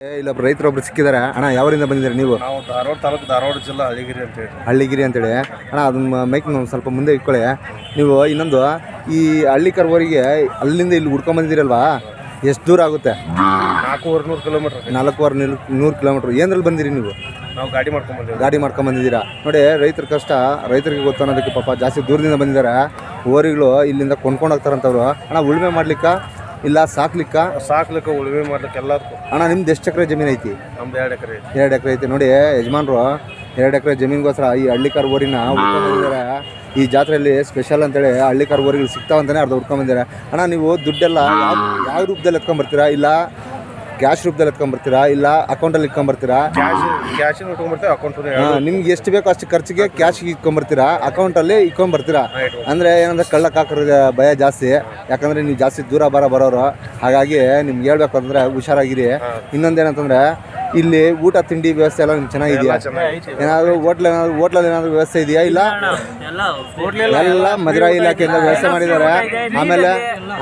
ಇಲ್ಲೊಬ್ರು ರೈತರೊಬ್ರು ಸಿಕ್ಕಿದ್ದಾರೆ ಅಣ್ಣ ಯಾವರಿಂದ ಬಂದಿದ್ರೆ ನೀವು? ನಾವು ಧಾರವಾಡ ತಾಲೂಕು ಧಾರವಾಡ ಜಿಲ್ಲಾ ಹಳ್ಳಿಗಿರಿ ಅಂತ ಹೇಳಿ. ಹಳ್ಳಿಗಿರಿ ಅಂತೇಳಿ ಅಣ್ಣ ಅದನ್ನ ಮೈಕ್ ಸ್ವಲ್ಪ ಮುಂದೆ ಇಟ್ಕೊಳ್ಳಿ. ನೀವು ಇನ್ನೊಂದು ಈ ಹಳ್ಳಿ ಕರ್ವರಿಗೆ ಅಲ್ಲಿಂದ ಇಲ್ಲಿ ಹುಡ್ಕೊಂಡ್ ಬಂದಿದ್ದೀರಲ್ವಾ? ಎಷ್ಟು ದೂರ ಆಗುತ್ತೆ? ನಾಲ್ಕೂವರೆ ನೂರು ಕಿಲೋಮೀಟರ್ ನಾಲ್ಕೂವರೆ ನಿಲ್ ನೂರು ಕಿಲೋಮೀಟ್ರ್ ಏನ್ರಲ್ಲಿ ಬಂದಿರಿ ನೀವು? ನಾವು ಗಾಡಿ ಮಾಡ್ಕೊಂಡ್ ಬಂದಿವಿ ಗಾಡಿ ಮಾಡ್ಕೊಂಡ್ ಬಂದಿದ್ದೀರಾ? ನೋಡಿ ರೈತರ ಕಷ್ಟ ರೈತರಿಗೆ ಗೊತ್ತು ಅನ್ನೋದಕ್ಕೆ ಪಾಪ ಜಾಸ್ತಿ ದೂರದಿಂದ ಬಂದಿದ್ದಾರೆ. ಓರಿಗಳು ಇಲ್ಲಿಂದ ಕೊಂಡ್ಕೊಂಡು ಹೋಗ್ತಾರಂತವ್ರು. ಅಣ್ಣ ಉಳುಮೆ ಮಾಡ್ಲಿಕ್ಕ ಇಲ್ಲ ಸಾಕ್ಲಿಕ್ಕ? ಸಾಕ್ಲಿಕ್ಕೆ ಉಳುಮೆ ಮಾಡ್ಲಿಕ್ಕೆ ಎಲ್ಲದಕ್ಕೂ. ಅಣ್ಣ ನಿಮ್ದು ಎಷ್ಟು ಎಕರೆ ಜಮೀನು ಐತಿ? ನಮ್ದು ಎರಡು ಎಕರೆ ಎರಡು ಎಕರೆ ಐತಿ. ನೋಡಿ ಯಜಮಾನ್ರು ಎರಡು ಎಕರೆ ಜಮೀನಿಗೋಸ್ಕರ ಈ ಹಳ್ಳಿಕಾರ್ ಊರಿನ ಈ ಜಾತ್ರೆಯಲ್ಲಿ ಸ್ಪೆಷಲ್ ಅಂತೇಳಿ ಹಳ್ಳಿಕಾರ್ ಊರಿಗೆ ಸಿಗ್ತಾವಂತಾನೆ ಅರ್ಧ ಹುಡ್ಕೊಂಡ್ ಬಂದಿದ್ದಾರೆ. ಅಣ್ಣ ನೀವು ದುಡ್ಡೆಲ್ಲ ಯಾವ ಯಾವ ರೂಪದಲ್ಲಿ ಎತ್ಕೊಂಡ್ಬರ್ತೀರಾ ಇಲ್ಲ ಕ್ಯಾಶ್ ರೂಪದಲ್ಲಿ ಎತ್ಕೊಂಡ್ಬರ್ತೀರಾ? ಇಲ್ಲ ಅಕೌಂಟಲ್ಲಿ ಇಟ್ಕೊಂಡ್ಬರ್ತೀರಾ? ಕ್ಯಾಶ್ ಇಟ್ಕೊಂಡ್ಬರ್ತೇವೆ ಅಕೌಂಟ್ ನಿಮ್ಗೆ ಎಷ್ಟು ಬೇಕೋ ಅಷ್ಟು ಖರ್ಚಿಗೆ ಕ್ಯಾಶ್ ಇಟ್ಕೊಂಡ್ಬರ್ತೀರಾ? ಅಕೌಂಟಲ್ಲಿ ಇಟ್ಕೊಂಡ್ಬರ್ತೀರಾ? ಅಂದ್ರೆ ಏನಂದ್ರೆ ಕಳ್ಳಕ್ಕೆ ಕಾಕರ ಭಯ ಜಾಸ್ತಿ. ಯಾಕಂದ್ರೆ ನೀವು ಜಾಸ್ತಿ ದೂರ ಬರ ಬರೋರು. ಹಾಗಾಗಿ ನಿಮ್ಗೆ ಹೇಳ್ಬೇಕು ಅಂದ್ರೆ ಹುಷಾರಾಗಿರಿ. ಇನ್ನೊಂದೇನಂತಂದ್ರೆ ಇಲ್ಲಿ ಊಟ ತಿಂಡಿ ವ್ಯವಸ್ಥೆ ಎಲ್ಲ ನಿಮ್ಗೆ ಚೆನ್ನಾಗಿದೆಯಾ? ಏನಾದರೂ ಹೋಟ್ಲ್ ಏನಾದ್ರು ಹೋಟ್ಲಲ್ಲಿ ಏನಾದರೂ ವ್ಯವಸ್ಥೆ ಇದೆಯಾ? ಇಲ್ಲ? ಎಲ್ಲ ಮದುರಾ ಇಲಾಖೆಯಿಂದ ವ್ಯವಸ್ಥೆ ಮಾಡಿದ್ದಾರೆ. ಆಮೇಲೆ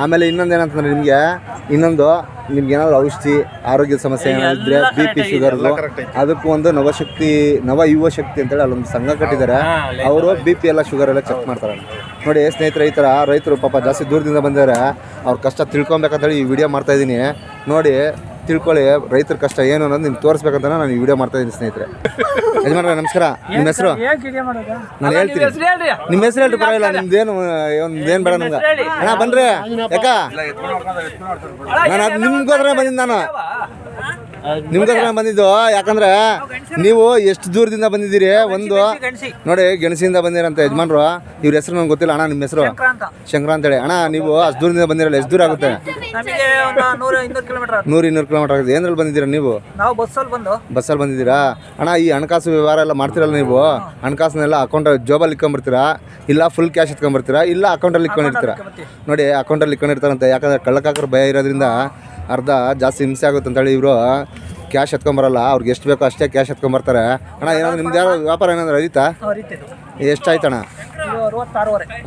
ಆಮೇಲೆ ಇನ್ನೊಂದು ಏನಂತಂದ್ರೆ ನಿಮಗೆ ಇನ್ನೊಂದು ನಿಮ್ಗೆ ಏನಾದ್ರು ಔಷಧಿ ಆರೋಗ್ಯ ಸಮಸ್ಯೆ ಏನಾದ್ರೆ ಬಿ ಪಿ ಶುಗರ್ದು ಅದಕ್ಕೂ ಒಂದು ನವಶಕ್ತಿ ನವ ಯುವ ಶಕ್ತಿ ಅಂತೇಳಿ ಅಲ್ಲೊಂದು ಸಂಘ ಕಟ್ಟಿದ್ದಾರೆ. ಅವರು ಬಿ ಪಿ ಎಲ್ಲ ಶುಗರ್ ಎಲ್ಲ ಚೆಕ್ ಮಾಡ್ತಾರೆ. ನೋಡಿ ಸ್ನೇಹಿತರೆ ಈ ಥರ ರೈತರು ಪಾಪ ಜಾಸ್ತಿ ದೂರದಿಂದ ಬಂದಿದ್ದಾರೆ. ಅವ್ರ ಕಷ್ಟ ತಿಳ್ಕೊಬೇಕಂತೇಳಿ ಈ ವಿಡಿಯೋ ಮಾಡ್ತಾ ಇದ್ದೀನಿ. ನೋಡಿ ತಿಳ್ಕೊಳ್ಳಿ ರೈತರ ಕಷ್ಟ ಏನು ಅನ್ನೋದು ನಿಮ್ಗೆ ತೋರಿಸ್ಬೇಕಂತ ನಾನು ಈ ವಿಡಿಯೋ ಮಾಡ್ತಾ ಇದ್ದೀನಿ ಸ್ನೇಹಿತರೆ. ಯಜಮಾನ್ರೆ ನಮಸ್ಕಾರ. ನಿಮ್ಮ ಹೆಸರು? ನಾನು ಹೇಳ್ತೀನಿ. ನಿಮ್ಮ ಹೆಸರು ಹೇಳ್ರಿ ಪರವಾಗಿಲ್ಲ ನಿಮ್ದೇನು ಏನು ಬೇಡ ನಮ್ಗೆ. ಅಣ್ಣ ಬನ್ರಿ. ಯಾಕ? ನಾನು ಅದು ನಿಮ್ಗೋದ್ರೆ ಬಂದಿದ್ದು ನಾನು. ನಿಮ್ಗೋಸ್ಕರ ಬಂದಿದ್ದು ಯಾಕಂದ್ರೆ ನೀವು ಎಷ್ಟು ದೂರದಿಂದ ಬಂದಿದ್ದೀರಿ? ಒಂದು ನೋಡಿ ಗೆಣಸಿಂದ ಬಂದಿರಂತ ಯಜಮಾನ್ರು ಇವ್ರ ಹೆಸರು ನಂಗೆ ಗೊತ್ತಿಲ್ಲ ಅಣ್ಣ ನಿಮ್ಮ ಹೆಸರು. ಶಂಕರ ಅಂತೇಳಿ ಅಣ್ಣ ನೀವು ಅಷ್ಟು ದೂರದಿಂದ ಬಂದಿರಲ್ಲ ಎಷ್ಟು ದೂರ ಆಗುತ್ತೆ? ನೂರು ಇನ್ನೂರು ಕಿಲೋಮೀಟರ್ ಆಗುತ್ತೆ. ಏನ್ರಲ್ಲಿ ಬಂದಿದ್ದೀರಾ ನೀವು? ಬಸ್ಸಲ್ಲಿ ಬಂದು. ಬಸ್ಸಲ್ಲಿ ಬಂದಿದ್ದೀರಾ? ಅಣ್ಣ ಈ ಹಣಕಾಸು ವ್ಯವಹಾರ ಎಲ್ಲ ಮಾಡ್ತಿರಲ್ಲ ನೀವು? ಹಣಕಾಸನ್ನೆಲ್ಲ ಅಕೌಂಟ್ ಜೋಬಲ್ಲಿ ಇಕ್ಕೊಂಬರ್ತೀರಾ ಇಲ್ಲ ಫುಲ್ ಕ್ಯಾಶ್ ಇಟ್ಕೊಂಬರ್ತೀರಾ ಇಲ್ಲ ಅಕೌಂಟಲ್ಲಿ ಇಟ್ಕೊಂಡಿರ್ತೀರಾ? ನೋಡಿ ಅಕೌಂಟಲ್ಲಿ ಇಟ್ಕೊಂಡಿರ್ತಾರಂತೆ. ಯಾಕಂದ್ರೆ ಕಳ್ಳಕಾಕರ ಭಯ ಇರೋದ್ರಿಂದ ಅರ್ಧ ಜಾಸ್ತಿ ಹಿಂಸೆ ಆಗುತ್ತೆ ಅಂತೇಳಿ ಇವರು. ಕ್ಯಾಶ್ ಎತ್ಕೊಂಬರಲ್ಲ ಅವ್ರಿಗೆ ಎಷ್ಟು ಬೇಕೋ ಅಷ್ಟೇ ಕ್ಯಾಶ್ ಎತ್ಕೊಂಬರ್ತಾರೆ. ಅಣ್ಣ ಏನಾದ್ರು ನಿಮ್ದು ಯಾರು ವ್ಯಾಪಾರ ಏನಾದ್ರು ಅರಿತಾ ಎಷ್ಟಾಯ್ತಣ್ಣ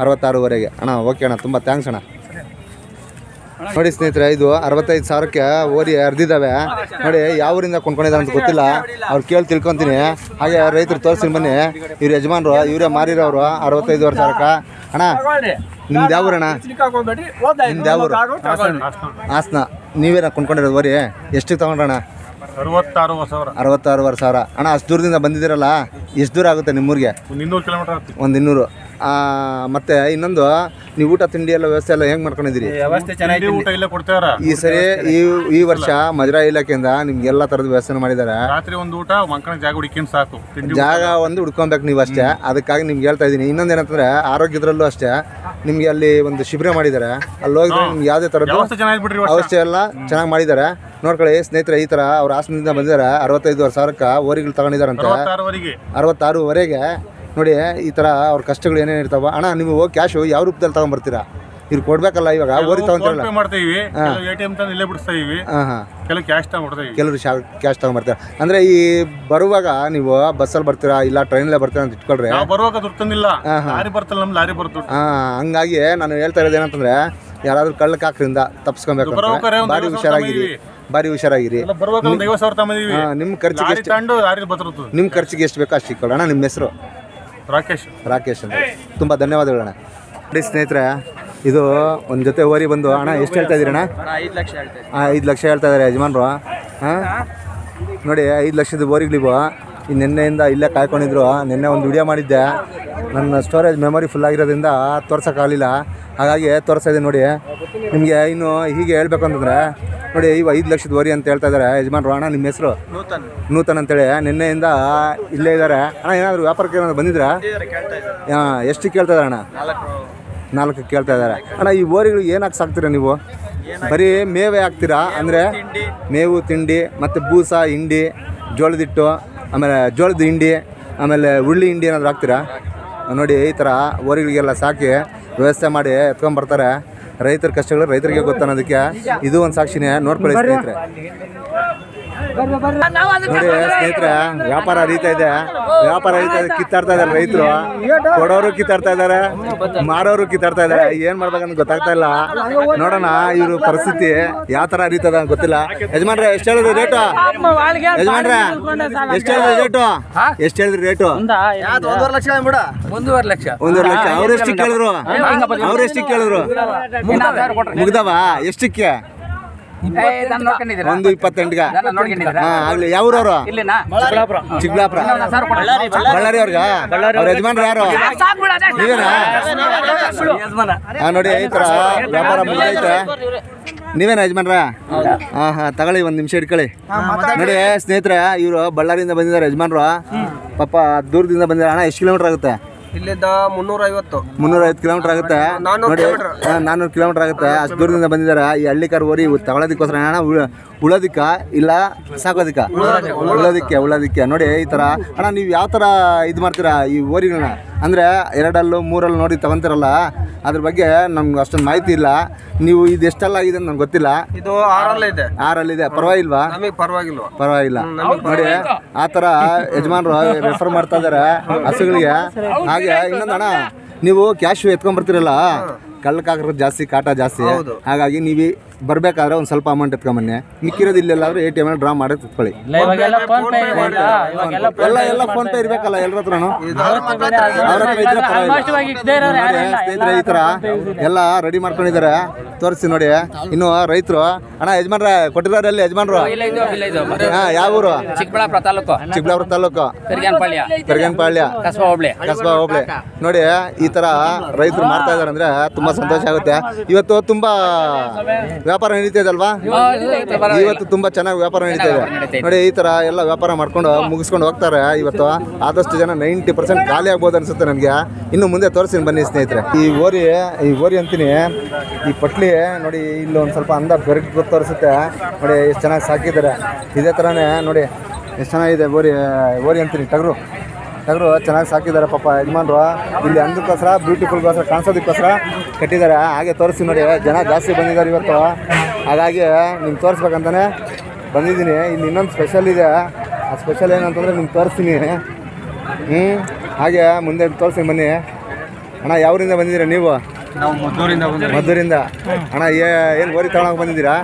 ಅರವತ್ತಾರುವರೆಗೆ. ಅಣ್ಣ ಓಕೆ ಅಣ್ಣ ತುಂಬ ಥ್ಯಾಂಕ್ಸ್ ಅಣ್ಣ. ನೋಡಿ ಸ್ನೇಹಿತರೆ ಇದು ಅರವತ್ತೈದು ಸಾವಿರಕ್ಕೆ ಓರಿ ಅರ್ದಿದ್ದಾವೆ. ನೋಡಿ ಯಾವ ಊರಿಂದ ಕೊಂಡ್ಕೊಂಡಿದ್ದಾರೆ ಅಂತ ಗೊತ್ತಿಲ್ಲ. ಅವ್ರು ಕೇಳಿ ತಿಳ್ಕೊತೀನಿ. ಹಾಗೆ ರೈತರು ತೋರಿಸ್ತೀನಿ ಬನ್ನಿ. ಇವ್ರ ಯಜಮಾನ್ರು ಇವರೇ ಮಾರಿರೋರು ಅರವತ್ತೈದುವರೆ ಸಾವಿರಕ್ಕೆ. ಅಣ್ಣ ನಿಮ್ದು ಯಾವ ಊರಣ್ಣ? ನಿಮ್ದು ಯಾವ ಊರು? ಹಾಸನ. ನೀವೇನ ಕೊಂಡ್ಕೊಂಡಿರೋದು ಓರಿ? ಎಷ್ಟು ತಗೊಂಡ್ರಣ್ಣ? ಅರವತ್ತಾರುವರೆ ಸಾವಿರ. ಅಣ್ಣ ಅಷ್ಟು ದೂರದಿಂದ ಬಂದಿದ್ದೀರಲ್ಲ? ಎಷ್ಟು ದೂರ ಆಗುತ್ತೆ ನಿಮ್ಮೂರಿಗೆ? ಒಂದು ಇನ್ನೂರು. ಮತ್ತೆ ಇನ್ನೊಂದು ನೀವು ಊಟ ತಿಂಡಿ ಎಲ್ಲ ವ್ಯವಸ್ಥೆ ಎಲ್ಲ ಹೆಂಗ್ ಮಾಡ್ಕೊಂಡಿದ್ದೀರಿ? ವ್ಯವಸ್ಥೆ ಊಟ ಇಲ್ಲೇ ಈ ಸರಿ ಈ ಈ ವರ್ಷ ಮಜರಾ ಇಲಾಖೆಯಿಂದ ನಿಮ್ಗೆ ಎಲ್ಲ ತರದ ವ್ಯವಸ್ಥೆ ಮಾಡಿದ್ದಾರೆ. ರಾತ್ರಿ ಒಂದು ಊಟ ಮಂಕಣ ಜಾಗ ಹುಡುಕಿನ್ ಸಾಕು. ತಿಂಡಿ ಜಾಗ ಒಂದು ಹುಡ್ಕೊಬೇಕು ನೀವು ಅಷ್ಟೇ. ಅದಕ್ಕಾಗಿ ನಿಮ್ಗೆ ಹೇಳ್ತಾ ಇದ್ದೀನಿ. ಇನ್ನೊಂದು ಏನಂತಂದ್ರೆ ಆರೋಗ್ಯದ್ರಲ್ಲೂ ಅಷ್ಟೇ. ನಿಮಗೆ ಅಲ್ಲಿ ಒಂದು ಶಿಬಿರ ಮಾಡಿದ್ದಾರೆ. ಅಲ್ಲಿ ಹೋಗಿದ್ರೆ ನಿಮ್ಗೆ ಯಾವುದೇ ತರದ ವ್ಯವಸ್ಥೆ ಎಲ್ಲ ಚೆನ್ನಾಗಿ ಮಾಡಿದ್ದಾರೆ. ನೋಡ್ಕೊಳ್ಳಿ ಸ್ನೇಹಿತರೆ ಈ ತರ ಅವ್ರ ಹಾಸನದಿಂದ ಬಂದಿದ್ದಾರೆ. ಅರವತ್ತೈದು ಸಾವಿರಕ್ಕೆ ಓರಿಗಳು ತಗೊಂಡಿದ್ದಾರಂತೆ. ಅರವತ್ತಾರುವರೆಗೆ. ನೋಡಿ ಈ ಥರ ಅವ್ರ ಕಷ್ಟಗಳು ಏನೇನು ಇರ್ತಾವ. ಅಣ್ಣ ನೀವು ಕ್ಯಾಶು ಯಾವ ರೂಪದಲ್ಲಿ ತಗೊಂಬರ್ತೀರಾ? ಇವ್ರು ಕೊಡ್ಬೇಕಲ್ಲ ಇವಾಗ ಓರಿ ತಗೊಂತಾರಲ್ಲ? ಮಾಡ್ತೀವಿ ಎಟಿಎಂ ತಂದು ಇಲ್ಲೇ ಬಿಡಿಸ್ತಾ ಇವಿ ಹಾಂ ಹಾಂ. ಕೆಲವು ಕ್ಯಾಶ್ ತಗೊಂಡ್ಬಿಡ್ತೀವಿ ಕೆಲವರು ಶಾ ಕ್ಯಾಶ್ ತಗೊಂಬರ್ತಾರೆ? ಅಂದರೆ ಈ ಬರುವಾಗ ನೀವು ಬಸ್ಸಲ್ಲಿ ಬರ್ತೀರಾ ಇಲ್ಲ ಟ್ರೈನಲ್ಲೇ ಬರ್ತೀರಾ ಅಂತ ಇಟ್ಕೊಳ್ರಿ. ಬರುವಾಗ ದುಡ್ಡು ತಂದಿಲ್ಲ. ಲಾರಿ ಬರ್ತಲ್ಲ ನಮ್ಮ ಲಾರಿ ಬರ್ತದೆ ಹಾಂ ಹಂಗಾಗಿ ನಾನು ಹೇಳ್ತಾ ಇರೋದು ಏನಂತಂದ್ರೆ ಯಾರಾದರೂ ಕಳ್ಳಕಾಕರಿಂದ ತಪ್ಸ್ಕೊಬೇಕು ತಪ್ಪಿಸ್ಕೊಬೇಕು ಒಂದ್ ಭಾರಿ ಹುಷಾರಾಗಿರಿ ಭಾರಿ ಹುಷಾರಾಗಿರಿ. ನಿಮ್ಮ ಖರ್ಚಿಗೆ ನಿಮ್ಮ ಖರ್ಚಿಗೆ ಎಷ್ಟು ಬೇಕೋ ಅಷ್ಟು ಇಟ್ಕೊಳ್ಳೋಣ ನಿಮ್ಮ ಹೆಸರು? ರಾಕೇಶ್. ರಾಕೇಶ್ ಅಂತ. ತುಂಬ ಧನ್ಯವಾದಗಳಣ್ಣ ನೋಡಿ ಸ್ನೇಹಿತರೆ ಇದು ಒಂದು ಜೊತೆ ಓರಿ ಬಂದು ಅಣ್ಣ ಎಷ್ಟು ಹೇಳ್ತಾ ಇದ್ದೀರಣ್ಣ ಐದು ಲಕ್ಷ ಹಾಂ ಐದು ಲಕ್ಷ ಹೇಳ್ತಾ ಇದ್ದಾರೆ ಯಜಮಾನ್ರು. ಹಾಂ? ನೋಡಿ ಐದು ಲಕ್ಷದ ಓರಿಗಳಿವು. ಈ ನಿನ್ನೆಯಿಂದ ಇಲ್ಲೇ ಕಾಯ್ಕೊಂಡಿದ್ರು. ನಿನ್ನೆ ಒಂದು ವಿಡಿಯೋ ಮಾಡಿದ್ದೆ. ನನ್ನ ಸ್ಟೋರೇಜ್ ಮೆಮೊರಿ ಫುಲ್ ಆಗಿರೋದ್ರಿಂದ ತೋರ್ಸೋಕ್ಕಾಗಲಿಲ್ಲ. ಹಾಗಾಗಿ ತೋರಿಸ್ತಾ ನೋಡಿ. ನಿಮಗೆ ಇನ್ನು ಹೀಗೆ ಹೇಳ್ಬೇಕು ಅಂತಂದರೆ ನೋಡಿ ಇವು ಐದು ಲಕ್ಷದ ವರಿ ಅಂತ ಹೇಳ್ತಾ ಇದ್ದಾರೆ. ಯಜಮಾನ್ರು ಅಣ್ಣ ನಿಮ್ಮ ಹೆಸರು? ನೂತನ್. ನೂತನ್ ಅಂತೇಳಿ. ನಿನ್ನೆಯಿಂದ ಇಲ್ಲೇ ಇದ್ದಾರೆ. ಅಣ್ಣ ಏನಾದರೂ ವ್ಯಾಪಾರಕ್ಕೆ ಏನಾದ್ರು ಬಂದಿದ್ರಾ ಹಾಂ ಎಷ್ಟು ಕೇಳ್ತಾ ಇದ್ದಾರೆ ಅಣ್ಣ? ನಾಲ್ಕು. ಕೇಳ್ತಾ ಇದ್ದಾರೆ. ಅಣ್ಣ ಈ ಓರಿಗಳು ಏನಕ್ಕೆ ಸಾಕ್ತೀರಾ ನೀವು? ಬರೀ ಮೇವೆ ಹಾಕ್ತೀರಾ? ಅಂದರೆ ಮೇವು ತಿಂಡಿ ಮತ್ತು ಬೂಸ ಹಿಂಡಿ ಜೋಳದ ಹಿಟ್ಟು. ಆಮೇಲೆ ಜೋಳದ ಹಿಂಡಿ, ಆಮೇಲೆ ಉಳ್ಳಿ ಹಿಂಡಿ ಏನಾದರೂ ಹಾಕ್ತೀರಾ? ನೋಡಿ, ಈ ಥರ ಹೋರಿಗಳಿಗೆಲ್ಲ ಸಾಕಿ ವ್ಯವಸ್ಥೆ ಮಾಡಿ ಎತ್ಕೊಂಡ್ಬರ್ತಾರೆ ರೈತರ ಕಷ್ಟಗಳು ರೈತರಿಗೆ ಗೊತ್ತನ್ನೋದಕ್ಕೆ ಇದು ಒಂದು ಸಾಕ್ಷಿನೇ. ನೋಡ್ಕೊಳ್ಳಿ ಸ್ನೇಹಿತರೆ. ನೋಡಿ ಸ್ನೇಹಿತರೆ ವ್ಯಾಪಾರ ಹರಿತಾ ಇದೆ. ವ್ಯಾಪಾರ ಹರಿತಾ ಇದೆ. ಕಿತ್ತಾಡ್ತಾ ಇದಾರೆ ರೈತರು. ಕೊಡೋರು ಕಿತ್ತಾಡ್ತಾ ಇದಾರೆ ಮಾರೋರು ಕಿತ್ತಾಡ್ತಾ ಇದಾರೆ ಏನ್ ಮಾಡ್ಬೇಕಂತ ಗೊತ್ತಾಗ್ತಾ ಇಲ್ಲ. ನೋಡೋಣ ಇವ್ರ ಪರಿಸ್ಥಿತಿ ಯಾವ ತರ ಹರಿತದ ಅಂತ ಗೊತ್ತಿಲ್ಲ. ಯಜಮಾನ್ರೆ ಎಷ್ಟು ಹೇಳಿದ್ರಿ ರೇಟು? ಯಜಮಾನ್ರೆ ಎಷ್ಟು ಹೇಳಿದ್ರಿ ರೇಟು? ಎಷ್ಟು ಹೇಳಿದ್ರಿ ರೇಟು? ಒಂದೂವರೆ ಲಕ್ಷ ಬಿಡ ಒಂದೂವರೆ ಲಕ್ಷ. ಒಂದೂವರೆ ಲಕ್ಷ. ಅವ್ರ ಎಷ್ಟಕ್ಕೆ ಕೇಳಿದ್ರು? ಅವ್ರ ಎಷ್ಟಕ್ಕೆ ಕೇಳಿದ್ರು? ಮುಗ್ದವಾ? ಎಷ್ಟಕ್ಕೆ? ಒಂದು ಇಪ್ಪತ್ತೆಂಟಿಗ. ಹಾ ಆಗ್ಲಿ ಯಾವ ಊರವ್ರು ಚಿಕ್ಕಬಳ್ಳಾಪುರ. ಬಳ್ಳಾರಿ ಅವ್ರಿಗ? ಅವ್ರ ಯಜಮಾನ್ರು ಯಾರು? ನೀವೇನಾ? ನೋಡಿ ಈ ತರ ವ್ಯಾಪಾರ ಮುಗಿದೈತೆ. ನೀವೇನಾ ಯಜಮಾನ್ರ? ಹಾ ಹಾ ತಗೊಳ್ಳಿ ಒಂದು ನಿಮಿಷ ಇಟ್ಕೊಳ್ಳಿ. ನೋಡಿ ಸ್ನೇಹಿತರೆ ಇವರು ಬಳ್ಳಾರಿಯಿಂದ ಬಂದಿದ್ದಾರೆ ಯಜಮಾನ್ರು. ಪಾಪ ದೂರದಿಂದ ಬಂದಿದ್ದಾರೆ. ಅಣ್ಣ ಎಷ್ಟು ಕಿಲೋಮೀಟರ್ ಆಗುತ್ತೆ? ಇಲ್ಲಿಂದ ಮುನ್ನೂರ ಐವತ್ತು ಮುನ್ನೂರ ಐವತ್ತು ಕಿಲೋಮೀಟರ್ ಆಗುತ್ತೆ ನೋಡಿ ಹಾ, ನಾನ್ನೂರು ಕಿಲೋಮೀಟರ್ ಆಗುತ್ತೆ. ಅಷ್ಟು ದೂರದಿಂದ ಬಂದಿದ್ದಾರೆ. ಈ ಹಳ್ಳಿಕಾರ್ ಓರಿ ತಗೊಳ್ಳೋದಕ್ಕೋಸ್ಕರ ಅಣ್ಣ ಉಳ ಉಳೋದಿಕ್ಕ ಇಲ್ಲ ಸಾಕೋದಿಕ್ಕ? ಉಳೋದಿಕ್ಕೆ ಉಳೋದಿಕ್ಕೆ. ನೋಡಿ ಈ ತರ. ಅಣ್ಣ ನೀವು ಯಾವ ತರ ಇದು ಮಾಡ್ತೀರಾ ಈ ಓರಿಗಳನ್ನ ಅಂದ್ರೆ ಎರಡಲ್ಲೂ ಮೂರಲ್ಲಿ ನೋಡಿ ತಗೊಂತಿರಲ್ಲ? ಅದ್ರ ಬಗ್ಗೆ ನಮ್ಗೆ ಅಷ್ಟೊಂದು ಮಾಹಿತಿ ಇಲ್ಲ. ನೀವು ಇದು ಎಷ್ಟೆಲ್ಲ ಆಗಿದೆ ಅಂತ ನಂಗೆ ಗೊತ್ತಿಲ್ಲ. ಇದು ಆರಲ್ಲ ಇದೆ. ಆರಲ್ಲಿದೆ. ಪರವಾಗಿಲ್ವಾ? ನಮಗೆ ಪರವಾಗಿಲ್ವ. ಪರವಾಗಿಲ್ಲ. ನೋಡಿ ಆ ತರ ಯಜಮಾನ್ರು ರೆಫರ್ ಮಾಡ್ತಾ ಇದಾರೆ ಹಸುಗಳಿಗೆ. ಹಾಗೆ ಇನ್ನೊಂದು ಅಣ್ಣ ನೀವು ಕ್ಯಾಶ್ ಎತ್ಕೊಂಡ್ಬರ್ತೀರಲ್ಲ? ಕಳ್ಳಕಾಗ್ರ ಜಾಸ್ತಿ ಕಾಟ ಜಾಸ್ತಿ. ಹಾಗಾಗಿ ನೀವು ಬರ್ಬೇಕಾದ್ರೆ ಒಂದ್ ಸ್ವಲ್ಪ ಅಮೌಂಟ್ ಎತ್ಕೊಂಬನ್ನಿ. ಮಿಕ್ಕಿರೋದು ಇಲ್ಲೆಲ್ಲಾದ್ರೂ ಎಟಿಎಂ ಟಿ ಎಂ ಡ್ರಾ ಮಾಡಿ ತಿಳ್ಕೊಳ್ಳಿ ಎಲ್ಲ ಎಲ್ಲ ಫೋನ್ ಪೇ ಇರ್ಬೇಕಲ್ಲ ಎಲ್ಲರ ಹತ್ರನು? ಅವ್ರ ಹತ್ರ ಇದ್ರೆ ಪರವಾಗಿಲ್ಲ. ನೋಡಿ ಸ್ನೇಹಿತರೆ ಈ ತರ ಎಲ್ಲ ರೆಡಿ ಮಾಡ್ಕೊಂಡಿದ್ದಾರೆ. ತೋರಿಸಿ ನೋಡಿ. ಇನ್ನು ರೈತರು ಅಣ್ಣ ಯಜಮಾನ್ರ ಕೊಟ್ಟಿರೋರಲ್ಲಿ ಯಜಮಾನ್ರು? ಹಾ ಯಾವ ಊರು? ಚಿಕ್ಕಬಳ್ಳಾಪುರ ತಾಲೂಕು. ಚಿಕ್ಕಬಳ್ಳಾಪುರ ತಾಲೂಕು. ಪೆರಿಗಾನಪಾಳ್ಯ. ಪೆರ್ಗನ್ಪಾಳ್ಯ. ಕಸಬಾ ಹೋಬಳಿ. ಕಸ್ಬಾ ಹೋಬಳಿ. ನೋಡಿ ಈ ತರ ರೈತರು ಮಾಡ್ತಾ ಇದಾರೆ ಅಂದ್ರೆ ತುಂಬಾ ಸಂತೋಷ ಆಗುತ್ತೆ. ಇವತ್ತು ತುಂಬಾ ವ್ಯಾಪಾರ ನಡೀತಾ ಇದಲ್ವಾ ಅಲ್ವಾ? ಇವತ್ತು ತುಂಬಾ ಚೆನ್ನಾಗಿ ವ್ಯಾಪಾರ ನಡೀತಾ ಇದೆ. ನೋಡಿ ಈ ತರ ಎಲ್ಲ ವ್ಯಾಪಾರ ಮಾಡ್ಕೊಂಡು ಮುಗಿಸ್ಕೊಂಡು ಹೋಗ್ತಾರೆ ಇವತ್ತು. ಆದಷ್ಟು ಜನ ನೈಂಟಿ ಪರ್ಸೆಂಟ್ ಖಾಲಿ ಆಗ್ಬೋದು ಅನ್ಸುತ್ತೆ ನನಗೆ. ಇನ್ನು ಮುಂದೆ ತೋರಿಸ್ತೀನಿ ಬನ್ನಿ ಸ್ನೇಹಿತರೆ. ಈ ಓರಿ ಈ ಓರಿ ಅಂತೀನಿ. ಈ ಪಟ್ಲಿ ನೋಡಿ ಇಲ್ಲಿ ಒಂದು ಸ್ವಲ್ಪ ಅಂದ ಬೆರಗ್ ತೋರಿಸುತ್ತೆ. ನೋಡಿ ಎಷ್ಟು ಚೆನ್ನಾಗಿ ಸಾಕಿದ್ದಾರೆ. ಇದೇ ತರನೇ ನೋಡಿ ಎಷ್ಟು ಚೆನ್ನಾಗಿದೆ ಓರಿ ಓರಿ ಅಂತೀನಿ ಟಗರು. ಟಗರು ಚೆನ್ನಾಗಿ ಸಾಕಿದ್ದಾರೆ ಪಾಪ ಯಜಮಾನ್ರು. ಇಲ್ಲಿ ಅಂದಕ್ಕೋಸ್ಕರ ಬ್ಯೂಟಿಫುಲ್ಗೋಸ್ಕರ ಕಾಣಿಸೋದಕ್ಕೋಸ್ಕರ ಕಟ್ಟಿದ್ದಾರೆ. ಹಾಗೆ ತೋರಿಸಿ ನೋಡಿ, ಜನ ಜಾಸ್ತಿ ಬಂದಿದ್ದಾರೆ ಇವತ್ತು. ಹಾಗಾಗಿ ನಿಮ್ಗೆ ತೋರಿಸ್ಬೇಕಂತಲೇ ಬಂದಿದ್ದೀನಿ. ಇಲ್ಲಿ ಇನ್ನೊಂದು ಸ್ಪೆಷಲ್ ಇದೆ. ಆ ಸ್ಪೆಷಲ್ ಏನಂತಂದರೆ ನಿಮ್ಗೆ ತೋರಿಸ್ತೀನಿ. ಹ್ಞೂ ಹಾಗೆ ಮುಂದೆ ತೋರಿಸ್ತೀನಿ ಬನ್ನಿ. ಅಣ್ಣ, ಯಾವರಿಂದ ಬಂದಿದ್ದೀರಾ ನೀವು? ನಾವು ಮದ್ದೂರಿಂದ ಮಧುರಿಂದ ಅಣ್ಣ ಏನು ಓರಿ ತಗೊಳಕ್ ಬಂದಿದ್ದೀರಾ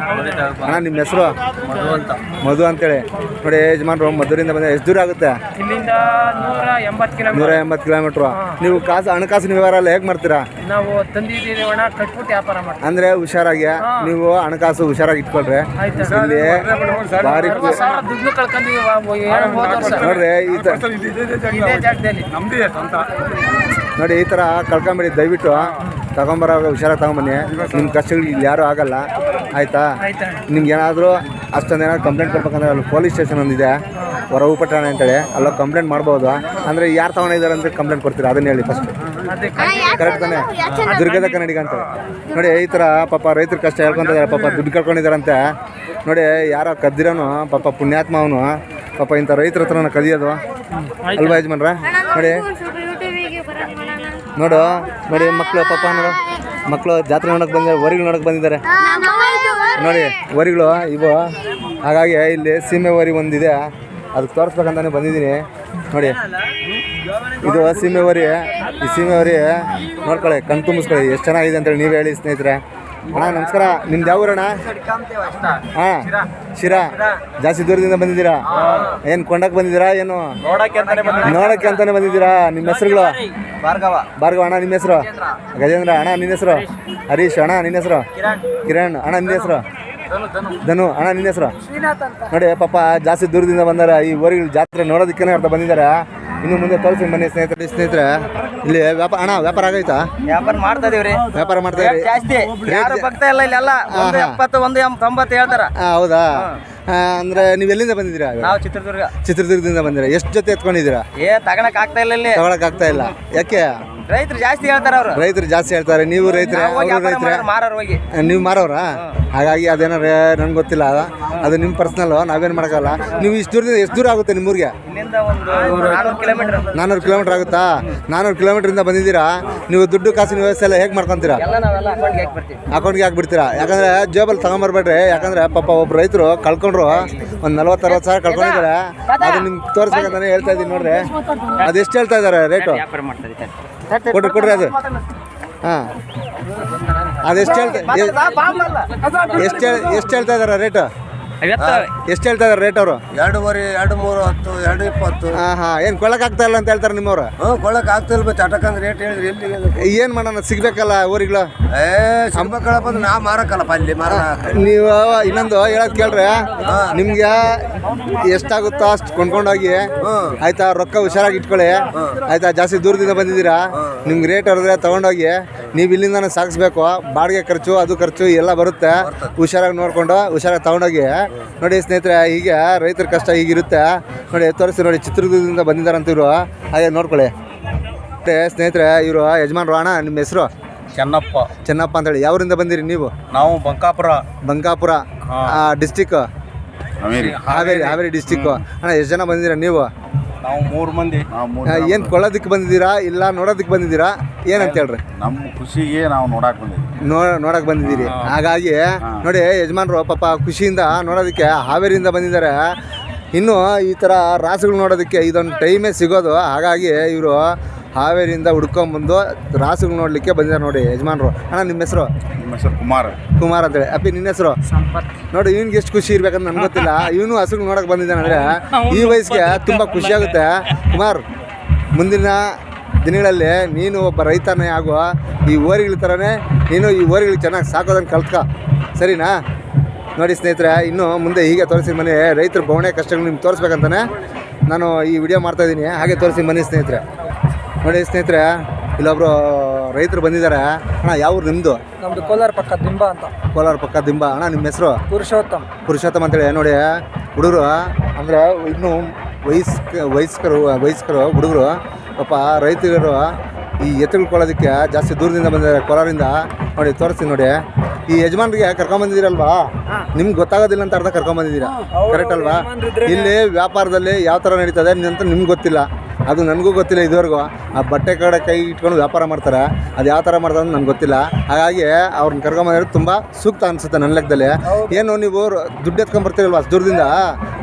ಅಣ್ಣ ನಿಮ್ಮ ಹೆಸರು ಮಧು ಅಂತ ಮಧು ಅಂತೇಳಿ ನೋಡಿ ಯಜಮಾನ್ರು ಮಧುರಿಂದ ಬಂದ ಎಷ್ಟು ದೂರ ಆಗುತ್ತೆ ಇಲ್ಲಿಂದ ನೂರ ಎಂಬತ್ತು ಕಿಲೋಮೀಟರ್ ನೂರ ಎಂಬತ್ತು ಕಿಲೋಮೀಟ್ರು ನೀವು ಕಾಸು ಹಣಕಾಸಿನ ವ್ಯವಹಾರ ಎಲ್ಲ ಹೇಗೆ ಮಾಡ್ತೀರಾ ನಾವು ತಂದಿದ್ದೀವಿ ಕಟ್ಬಿಟ್ಟು ವ್ಯಾಪಾರ ಮಾಡ್ತೀವಿ ಅಂದ್ರೆ ಹುಷಾರಾಗಿ ನೀವು ಹಣಕಾಸು ಹುಷಾರಾಗಿ ಇಟ್ಕೊಳ್ರಿ ಇಲ್ಲಿ ಭಾರಿ ದುಡ್ಡು ನೋಡ್ರಿ ಈ ತರ ನೋಡಿ ಈ ತರ ಕಳ್ಕೊಂಬಿಡಿ ದಯವಿಟ್ಟು ತಗೊಂಬರಾಗ ಹುಷಾರಾಗಿ ತಗೊಂಬನ್ನಿ. ನಿಮ್ಮ ಕಷ್ಟಗಳು ಇಲ್ಲಿ ಯಾರೂ ಆಗಲ್ಲ. ಆಯ್ತಾ? ನಿಮ್ಗೆ ಏನಾದರೂ ಅಷ್ಟೊಂದು ಏನಾದ್ರು ಕಂಪ್ಲೇಂಟ್ ಕೊಡ್ಬೇಕಂದ್ರೆ ಅಲ್ಲಿ ಪೊಲೀಸ್ ಸ್ಟೇಷನ್ ಒಂದಿದೆ. ವರಹುಪಠಣ ಅಂತ ಅಂತೇಳಿ. ಅಲ್ಲ ಕಂಪ್ಲೇಂಟ್ ಮಾಡ್ಬೋದು. ಅಂದರೆ ಯಾರು ತಗೊಂಡಿದ್ದಾರೆ ಅಂತ ಕಂಪ್ಲೇಂಟ್ ಕೊಡ್ತೀರಾ? ಅದನ್ನ ಹೇಳಿ ಫಸ್ಟ್ ಕರೆಕ್ಟ್ ತಾನೆ? ದುರ್ಗದ ಕನ್ನಡಿಗ ಅಂತ ನೋಡಿ, ಈ ಥರ ಪಾಪ ರೈತರು ಕಷ್ಟ ಹೇಳ್ಕೊತಿದ್ದಾರೆ ಪಾಪ ದುಡ್ಡು ಕಳ್ಕೊಂಡಿದ್ದಾರಂತೆ ನೋಡಿ, ಯಾರೋ ಕದ್ದಿರೋನು, ಪಾಪ ಪುಣ್ಯಾತ್ಮ ಅವನು. ಪಾಪ ಇಂಥ ರೈತರ ಹತ್ರನ ಕದಿಯೋದು. ಅಲ್ವಾ ಯಜಮಾನ್ರ? ನೋಡಿ ನೋಡು, ನೋಡಿ ಮಕ್ಕಳು ಪಾಪ ನೋಡು. ಮಕ್ಕಳು ಜಾತ್ರೆ ನೋಡಕ್ಕೆ ಬಂದಿದ್ದಾರೆ ವರಿಗಳು ನೋಡಕ್ಕೆ ಬಂದಿದ್ದಾರೆ. ನೋಡಿ ವರಿಗಳು ಇವು. ಹಾಗಾಗಿ ಇಲ್ಲಿ ಸೀಮೆ ವರಿ ಒಂದಿದೆ. ಅದಕ್ಕೆ ತೋರಿಸ್ಬೇಕಂತಾನೆ ಬಂದಿದ್ದೀನಿ. ನೋಡಿ, ಇದು ಸೀಮೆ ವರಿ ಈ ಸೀಮೆ ವರಿ ನೋಡ್ಕೊಳ್ಳಿ, ಕಣ್ ತುಂಬಿಸ್ಕೊಳ್ಳಿ. ಎಷ್ಟು ಚೆನ್ನಾಗಿದೆ ಅಂತೇಳಿ ನೀವೇ ಹೇಳಿ ಸ್ನೇಹಿತರೆ. ಅಣ್ಣ ನಮಸ್ಕಾರ. ನಿಮ್ದು ಯಾವ ಊರಣ್ಣ? ಹಾ ಶಿರಾ. ಜಾಸ್ತಿ ದೂರದಿಂದ ಬಂದಿದ್ದೀರಾ? ಏನ್ ಕೊಂಡಕ್ ಬಂದಿದ್ದೀರಾ ಏನು? ನೋಡಕ್ಕೆ ಅಂತಾನೆ ಬಂದಿದ್ದೀರಾ? ನಿಮ್ಮ ಹೆಸರುಗಳು? ಭಾರ್ಗವ. ಭಾರ್ಗವ ಅಣ್ಣ ನಿಮ್ಮ ಹೆಸರು? ಗಜೇಂದ್ರ. ಅಣ್ಣ ನಿನ್ನ ಹೆಸರು? ಹರೀಶ್. ಅಣ್ಣ ನಿನ್ನ ಹೆಸರು? ಕಿರಣ್. ಅಣ್ಣ ನಿನ್ನ ಹೆಸರು? ಧನು ಅಣ್ಣ ನಿನ್ನ ಹೆಸರು? ನೋಡಿ ಪಾಪ ಜಾಸ್ತಿ ದೂರದಿಂದ ಬಂದಾರ. ಈ ಊರಿಗೆ ಜಾತ್ರೆ ನೋಡೋದಕ್ಕೇನೆ ಅರ್ಥ ಬಂದಿದ್ದಾರೆ. ಇನ್ನು ಮುಂದೆ ತೋರಿಸಿ ಮನೆ ಸ್ನೇಹಿತರೆ. ಸ್ನೇಹಿತರೆ ಇಲ್ಲಿ ವ್ಯಾಪಾರ ಅಣ್ಣ ವ್ಯಾಪಾರ ಆಗೈತಾ ವ್ಯಾಪಾರ ಮಾಡ್ತಾ ಇದೀವ್ರಿ. ವ್ಯಾಪಾರ ಮಾಡ್ತಾ ಇದೀವಿ ಜಾಸ್ತಿ. ಯಾರು ಭಕ್ತ ಇಲ್ಲ ಇಲ್ಲೆಲ್ಲ ಒಂದು ಎಪ್ಪತ್ತು ಒಂದು ಎಂ- ತೊಂಬತ್ತು ಹೇಳ್ತಾರ. ಹೌದಾ? ಅಂದ್ರೆ ನೀವು ಎಲ್ಲಿಂದ ಬಂದಿದ್ದೀರಾ ನಾವು ಚಿತ್ರದುರ್ಗ. ಚಿತ್ರದುರ್ಗದಿಂದ ಬಂದಿರಾ ಎಷ್ಟು ಜೊತೆ ಎತ್ಕೊಂಡಿದ್ದೀರಾ? ಏ ತಗೊಳಕ್ ಆಗ್ತಾ ಇಲ್ಲ ಇಲ್ಲಿ. ತಗೊಳಕ್ ಆಗ್ತಾ ಇಲ್ಲ. ಯಾಕೆ? ರೈತರು ಜಾಸ್ತಿ ಹೇಳ್ತಾರ ಅವ್ರು. ರೈತರು ಜಾಸ್ತಿ ಹೇಳ್ತಾರೆ ನೀವು ರೈತರು ನಾವು ಹೋಗಿ ಅವರು ವ್ಯಾಪಾರ ರೈತರೇ. ಮಾಡೋರು, ಮಾರೋರು ಹೋಗಿ ನೀವು ಮಾರೋರಾ ಹಾಗಾಗಿ ಅದೇನಾರ ನನ್ಗೆ ಗೊತ್ತಿಲ್ಲ ಅದು. ನಿಮ್ಮ ಪರ್ಸ್ನಲ್ ನಾವೇನು ಮಾಡೋಕ್ಕಲ್ಲ ನೀವು ಇಷ್ಟು ದೂರದಿಂದ ಎಷ್ಟು ದೂರ ಆಗುತ್ತೆ ನಿಮ್ಮೂರಿಗೆ? ಇಲ್ಲಿಂದ ಒಂದು ನಾಲ್ಕು ಕಿಲೋಮೀಟರ್. ನಾನ್ನೂರು ಕಿಲೋಮೀಟ್ರ್ ಆಗುತ್ತಾ? ನಾನ್ನೂರು ಕಿಲೋಮೀಟ್ರಿಂದ ಬಂದಿದ್ದೀರಾ? ನೀವು ದುಡ್ಡು ಕಾಸಿನ ವ್ಯವಸ್ಥೆ ಎಲ್ಲ ಹೇಗೆ ಮಾಡ್ಕೊತೀರಾ? ಎಲ್ಲ ನಾವೆಲ್ಲ ಅಕೌಂಟ್ಗೆ ಹಾಕಿ ಬರ್ತೀವಿ ಅಕೌಂಟ್ಗೆ ಹಾಕ್ಬಿಡ್ತೀರಾ ಯಾಕಂದ್ರೆ ಜೇಬಲ್ಲಿ ತಗೊಂಬರ್ಬೇಡ್ರಿ. ಯಾಕಂದ್ರೆ ಪಾಪ ಒಬ್ಬ ರೈತರು ಕಳ್ಕೊಂಡ್ರು. ಒಂದು ನಲ್ವತ್ತು ಅರವತ್ತು ಸಾವಿರ ಕಳ್ಕೊಂಡಿದ್ದಾರೆ ಅದು ನಿಮ್ಗೆ ತೋರಿಸ್ಬೇಕಂತಾನೆ ಹೇಳ್ತಾ ಇದ್ದೀನಿ ನೋಡ್ರಿ. ಅದೆಷ್ಟು ಎಷ್ಟು ಹೇಳ್ತಾ ಇದ್ದಾರೆ ರೇಟು? ವ್ಯಾಪಾರ ಕೊಡ್ರಿ ಕೊಡ್ರಿ ಅದು. ಹಾಂ. ಅದೆಷ್ಟು ಹೇಳ್ತಾ ಎಷ್ಟು ಎಷ್ಟು ಹೇಳ್ತಾ ಇದ್ದಾರೆ ರೇಟು? ಐವತ್ತು ಎಷ್ಟು ಹೇಳ್ತಾ ಇದ್ದಾರೆ ರೇಟ್ ಅವರು? ಎರಡೂವರೆ ಎರಡು ಮೂರು ಹತ್ತು ಎರಡು ಇಪ್ಪತ್ತು ಹಾ ಹಾ ಏನು ಕೊಳ್ಳಕ್ಕೆ ಆಗ್ತಾ ಇಲ್ಲ ಅಂತ ಹೇಳ್ತಾರೆ ನಿಮ್ಮವ್ರು? ಹ್ಞೂ ಕೊಳಕ್ ಆಗ್ತಿಲ್ಲ ಅಟಕಂದ್ರೆ ರೇಟ್ ಹೇಳಿದ್ರೆ ಎಲ್ಲಿ ಏನು ಮಾಡೋಣ ಸಿಗ್ಬೇಕಲ್ಲ ಊರಿಗಳು? ಏ ಸಂಬಕ್ಕಳ ಬಂದು ನಾ ಮಾರಕ್ಕಲ್ಲಪ್ಪ ಅಲ್ಲಿ ಮಾರ ನೀವು ಇನ್ನೊಂದು ಹೇಳೋದು ಕೇಳ್ರೆ. ನಿಮ್ಗೆ ಎಷ್ಟಾಗುತ್ತೋ ಅಷ್ಟು ಕೊಂಡ್ಕೊಂಡೋಗಿ ಆಯ್ತಾ ರೊಕ್ಕ ಹುಷಾರಾಗಿ ಇಟ್ಕೊಳ್ಳಿ. ಆಯ್ತಾ ಜಾಸ್ತಿ ದೂರದಿಂದ ಬಂದಿದ್ದೀರಾ? ನಿಮ್ಗೆ ರೇಟ್ ಹೊಡೆದ್ರೆ ತಗೊಂಡೋಗಿ ನೀವು ಇಲ್ಲಿಂದ ಸಾಗಿಸ್ಬೇಕು ಬಾಡಿಗೆ ಖರ್ಚು ಅದು ಖರ್ಚು ಎಲ್ಲ ಬರುತ್ತೆ. ಹುಷಾರಾಗಿ ನೋಡ್ಕೊಂಡು ಹುಷಾರಾಗಿ ತಗೊಂಡೋಗಿ ನೋಡಿ ಸ್ನೇಹಿತರೆ ಈಗ ರೈತರ ಕಷ್ಟ ಹೀಗಿರುತ್ತೆ. ನೋಡಿ ತೋರಿಸಿ ನೋಡಿ ಚಿತ್ರದುರ್ಗದಿಂದ ಬಂದಿದ್ದಾರಂತ ಇವರು. ಹಾಗೆ ನೋಡ್ಕೊಳ್ಳಿ. ಮತ್ತೆ ಸ್ನೇಹಿತರೆ ಇವರು ಯಜಮಾನ್ ಅಣ್ಣ ನಿಮ್ಮ ಹೆಸರು? ಚೆನ್ನಪ್ಪ. ಚೆನ್ನಪ್ಪ ಅಂತೇಳಿ. ಯಾವರಿಂದ ಬಂದಿರಿ ನೀವು? ನಾವು ಬಂಕಾಪುರ. ಬಂಕಾಪುರ. ಡಿಸ್ಟಿಕ್ ಹಾವೇರಿ. ಹಾವೇರಿ ಡಿಸ್ಟಿಕ್ ಅಣ್ಣ ಎಷ್ಟು ಜನ ಬಂದಿರ ನೀವು? ನಾವು ಮೂರು ಮಂದಿ. ಏನು ಕೊಳ್ಳೋದಕ್ಕೆ ಬಂದಿದ್ದೀರಾ ಇಲ್ಲ ನೋಡೋದಕ್ಕೆ ಬಂದಿದ್ದೀರಾ? ಏನಂತ ಹೇಳ್ರಿ? ನಮ್ಮ ಖುಷಿಗೆ ನಾವು ನೋಡಕ್ ಬಂದಿದ್ವಿ ನೋ ನೋಡಕ್ ಬಂದಿದ್ದೀರಿ. ಹಾಗಾಗಿ ನೋಡಿ ಯಜಮಾನ್ರು ಪಾಪ ಖುಷಿಯಿಂದ ನೋಡೋದಕ್ಕೆ ಹಾವೇರಿಯಿಂದ ಬಂದಿದ್ದಾರೆ. ಇನ್ನು ಈ ಥರ ರಾಸುಗಳು ನೋಡೋದಕ್ಕೆ ಇದೊಂದು ಟೈಮೇ ಸಿಗೋದು. ಹಾಗಾಗಿ ಇವರು ಹಾವೇರಿಯಿಂದ ಹುಡ್ಕೊಂಬಂದು ರಾಸುಗಳು ನೋಡಲಿಕ್ಕೆ ಬಂದಿದ್ದಾರೆ ನೋಡಿ ಯಜಮಾನ್ರು. ಅಣ್ಣ ನಿಮ್ಮ ಹೆಸರು? ನಿಮ್ಮ ಹೆಸರು ಕುಮಾರ್. ಕುಮಾರ್ ಅಂತೇಳಿ. ಅಪ್ಪಿ ನಿನ್ನ ಹೆಸರು? ನೋಡಿ ಇವ್ನಿಗೆ ಎಷ್ಟು ಖುಷಿ ಇರ್ಬೇಕಂತ ನನ್ಗೆ ಗೊತ್ತಿಲ್ಲ. ಇವನು ಹಸುಗಳು ನೋಡಕ್ಕೆ ಬಂದಿದ್ದಾನೆ ಅಂದ್ರೆ ಈ ವಯಸ್ಸಿಗೆ ತುಂಬ ಖುಷಿ ಆಗುತ್ತೆ. ಕುಮಾರ್ ಮುಂದಿನ ದಿನಗಳಲ್ಲಿ ನೀನು ಒಬ್ಬ ರೈತನೇ ಆಗುವ ಈ ಓರಿಗಳ ಥರನೇ ನೀನು ಈ ಓರಿಗಳಿಗೆ ಚೆನ್ನಾಗಿ ಸಾಕೋದನ್ನು ಕಲ್ತ್ಕ. ಸರಿನಾ? ನೋಡಿ ಸ್ನೇಹಿತರೆ ಇನ್ನು ಮುಂದೆ ಹೀಗೆ ತೋರಿಸಿ ಮನೆ ರೈತರ ಬವಣೆ ಕಷ್ಟಗಳು ನಿಮ್ಗೆ ತೋರಿಸ್ಬೇಕಂತಾನೆ ನಾನು ಈ ವಿಡಿಯೋ ಮಾಡ್ತಾ ಇದ್ದೀನಿ. ಹಾಗೆ ತೋರಿಸಿ ಮನೆ ಸ್ನೇಹಿತರೆ. ನೋಡಿ ಸ್ನೇಹಿತರೆ ಇಲ್ಲೊಬ್ರು ರೈತರು ಬಂದಿದ್ದಾರೆ. ಅಣ್ಣ ಯಾವ ಊರು ನಿಮ್ಮದು ನಮ್ದು ಕೋಲಾರ ಪಕ್ಕ ದಿಂಬ ಅಂತ. ಕೋಲಾರ ಪಕ್ಕ ದಿಂಬ. ಅಣ್ಣ ನಿಮ್ಮ ಹೆಸರು? ಪುರುಷೋತ್ತಮ್. ಪುರುಷೋತ್ತಮ ಅಂತೇಳಿ. ನೋಡಿ ಹುಡುಗರು ಅಂದ್ರೆ ಇನ್ನು ವಯಸ್ಕ ವಯಸ್ಕರು ವಯಸ್ಕರು ಹುಡುಗರು ಪಾಪ ರೈತರು ಈ ಎತ್ತುಗಳು ಕೊಳ್ಳೋದಕ್ಕೆ ಜಾಸ್ತಿ ದೂರದಿಂದ ಬಂದಿದ್ದಾರೆ ಕೋಲಾರಿಂದ ನೋಡಿ ತೋರಿಸ್ತೀನಿ ನೋಡಿ. ಈ ಯಜಮಾನ್ರಿಗೆ ಕರ್ಕೊಂಬಂದಿದ್ದೀರಲ್ವಾ ನಿಮ್ಗೆ ಗೊತ್ತಾಗೋದಿಲ್ಲ ಅಂತ ಅರ್ಥ ಕರ್ಕೊಂಬಂದಿದ್ದೀರಾ ಕರೆಕ್ಟ್ ಅಲ್ವಾ? ಇಲ್ಲಿ ವ್ಯಾಪಾರದಲ್ಲಿ ಯಾವ ಥರ ನಡೀತದೆ ಅಂತ ನಿಮ್ಗೆ ಗೊತ್ತಿಲ್ಲ. ಅದು ನನಗೂ ಗೊತ್ತಿಲ್ಲ ಇದುವರೆಗೂ. ಆ ಬಟ್ಟೆ ಕಡೆ ಕೈ ಇಟ್ಕೊಂಡು ವ್ಯಾಪಾರ ಮಾಡ್ತಾರೆ. ಅದು ಯಾವ ಥರ ಮಾಡ್ತಾರೆ ಅಂತ ನನಗೆ ಗೊತ್ತಿಲ್ಲ. ಹಾಗಾಗಿ ಅವ್ರನ್ನ ಕರ್ಕೊಂಬಂದಿರೋದು ತುಂಬ ಸೂಕ್ತ ಅನಿಸುತ್ತೆ ನನ್ನ ಲೆಕ್ಕದಲ್ಲಿ. ಏನು ನೀವು ದುಡ್ಡು ಎತ್ಕೊಂಬರ್ತೀರಲ್ವ ಅಷ್ಟು ದೂರದಿಂದ?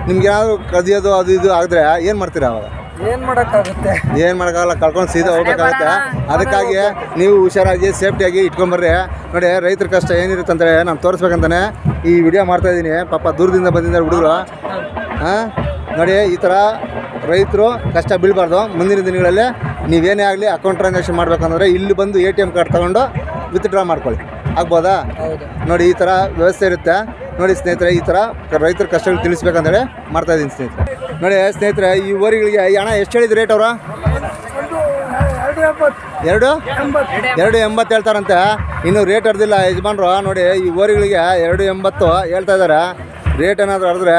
ನಿಮ್ಗೆ ಯಾರು ಕದಿಯೋದು ಅದು ಇದು ಆದರೆ ಏನು ಮಾಡ್ತೀರಾ ಅವಾಗ? ಏನು ಮಾಡೋಕ್ಕಾಗುತ್ತೆ? ಏನು ಮಾಡೋಕ್ಕಾಗಲ್ಲ ಕಳ್ಕೊಂಡು ಸೀದಾ ಹೋಗ್ಬೇಕಾಗುತ್ತೆ. ಅದಕ್ಕಾಗಿ ನೀವು ಹುಷಾರಾಗಿ ಸೇಫ್ಟಿಯಾಗಿ ಇಟ್ಕೊಂಬರ್ರಿ ನೋಡಿ ರೈತರ ಕಷ್ಟ ಏನಿರುತ್ತೆ ಅಂದರೆ ನಾನು ತೋರಿಸ್ಬೇಕಂತಾನೆ ಈ ವಿಡಿಯೋ ಮಾಡ್ತಾ ಇದ್ದೀನಿ. ಪಾಪ ದೂರದಿಂದ ಬಂದಿದ್ದಾರೆ ಹುಡುಗರು. ಹಾಂ ನೋಡಿ ಈ ಥರ ರೈತರು ಕಷ್ಟ ಬೀಳಬಾರ್ದು. ಮುಂದಿನ ದಿನಗಳಲ್ಲಿ ನೀವೇನೇ ಆಗಲಿ ಅಕೌಂಟ್ ಟ್ರಾನ್ಸಾಕ್ಷನ್ ಮಾಡಬೇಕಂದ್ರೆ ಇಲ್ಲಿ ಬಂದು ಎ ಟಿ ಎಂ ಕಾರ್ಡ್ ತೊಗೊಂಡು ವಿತ್ಡ್ರಾ ಮಾಡ್ಕೊಳ್ಳಿ. ಆಗ್ಬೋದಾ? ನೋಡಿ ಈ ಥರ ವ್ಯವಸ್ಥೆ ಇರುತ್ತೆ. ನೋಡಿ ಸ್ನೇಹಿತರೆ ಈ ಥರ ರೈತರು ಕಷ್ಟಗಳು ತಿಳಿಸ್ಬೇಕಂತೇಳಿ ಮಾಡ್ತಾ ಇದ್ದೀನಿ ಸ್ನೇಹಿತರೆ. ನೋಡಿ ಸ್ನೇಹಿತರೆ ಈ ಊರಿಗಳಿಗೆ ಹಣ ಎಷ್ಟು ಹೇಳಿದ ರೇಟ್ ಅವರು? ಎರಡು? ಎರಡು ಎಂಬತ್ತು ಹೇಳ್ತಾರಂತೆ. ಇನ್ನು ರೇಟ್ ಅರ್ದಿಲ್ಲ. ಯಜಮಾನ್ರು ನೋಡಿ ಈ ಊರಿಗಳಿಗೆ ಎರಡು ಎಂಬತ್ತು ಹೇಳ್ತಾ ಇದ್ದಾರೆ. ರೇಟ್ ಏನಾದರೂ ಹರಿದ್ರೆ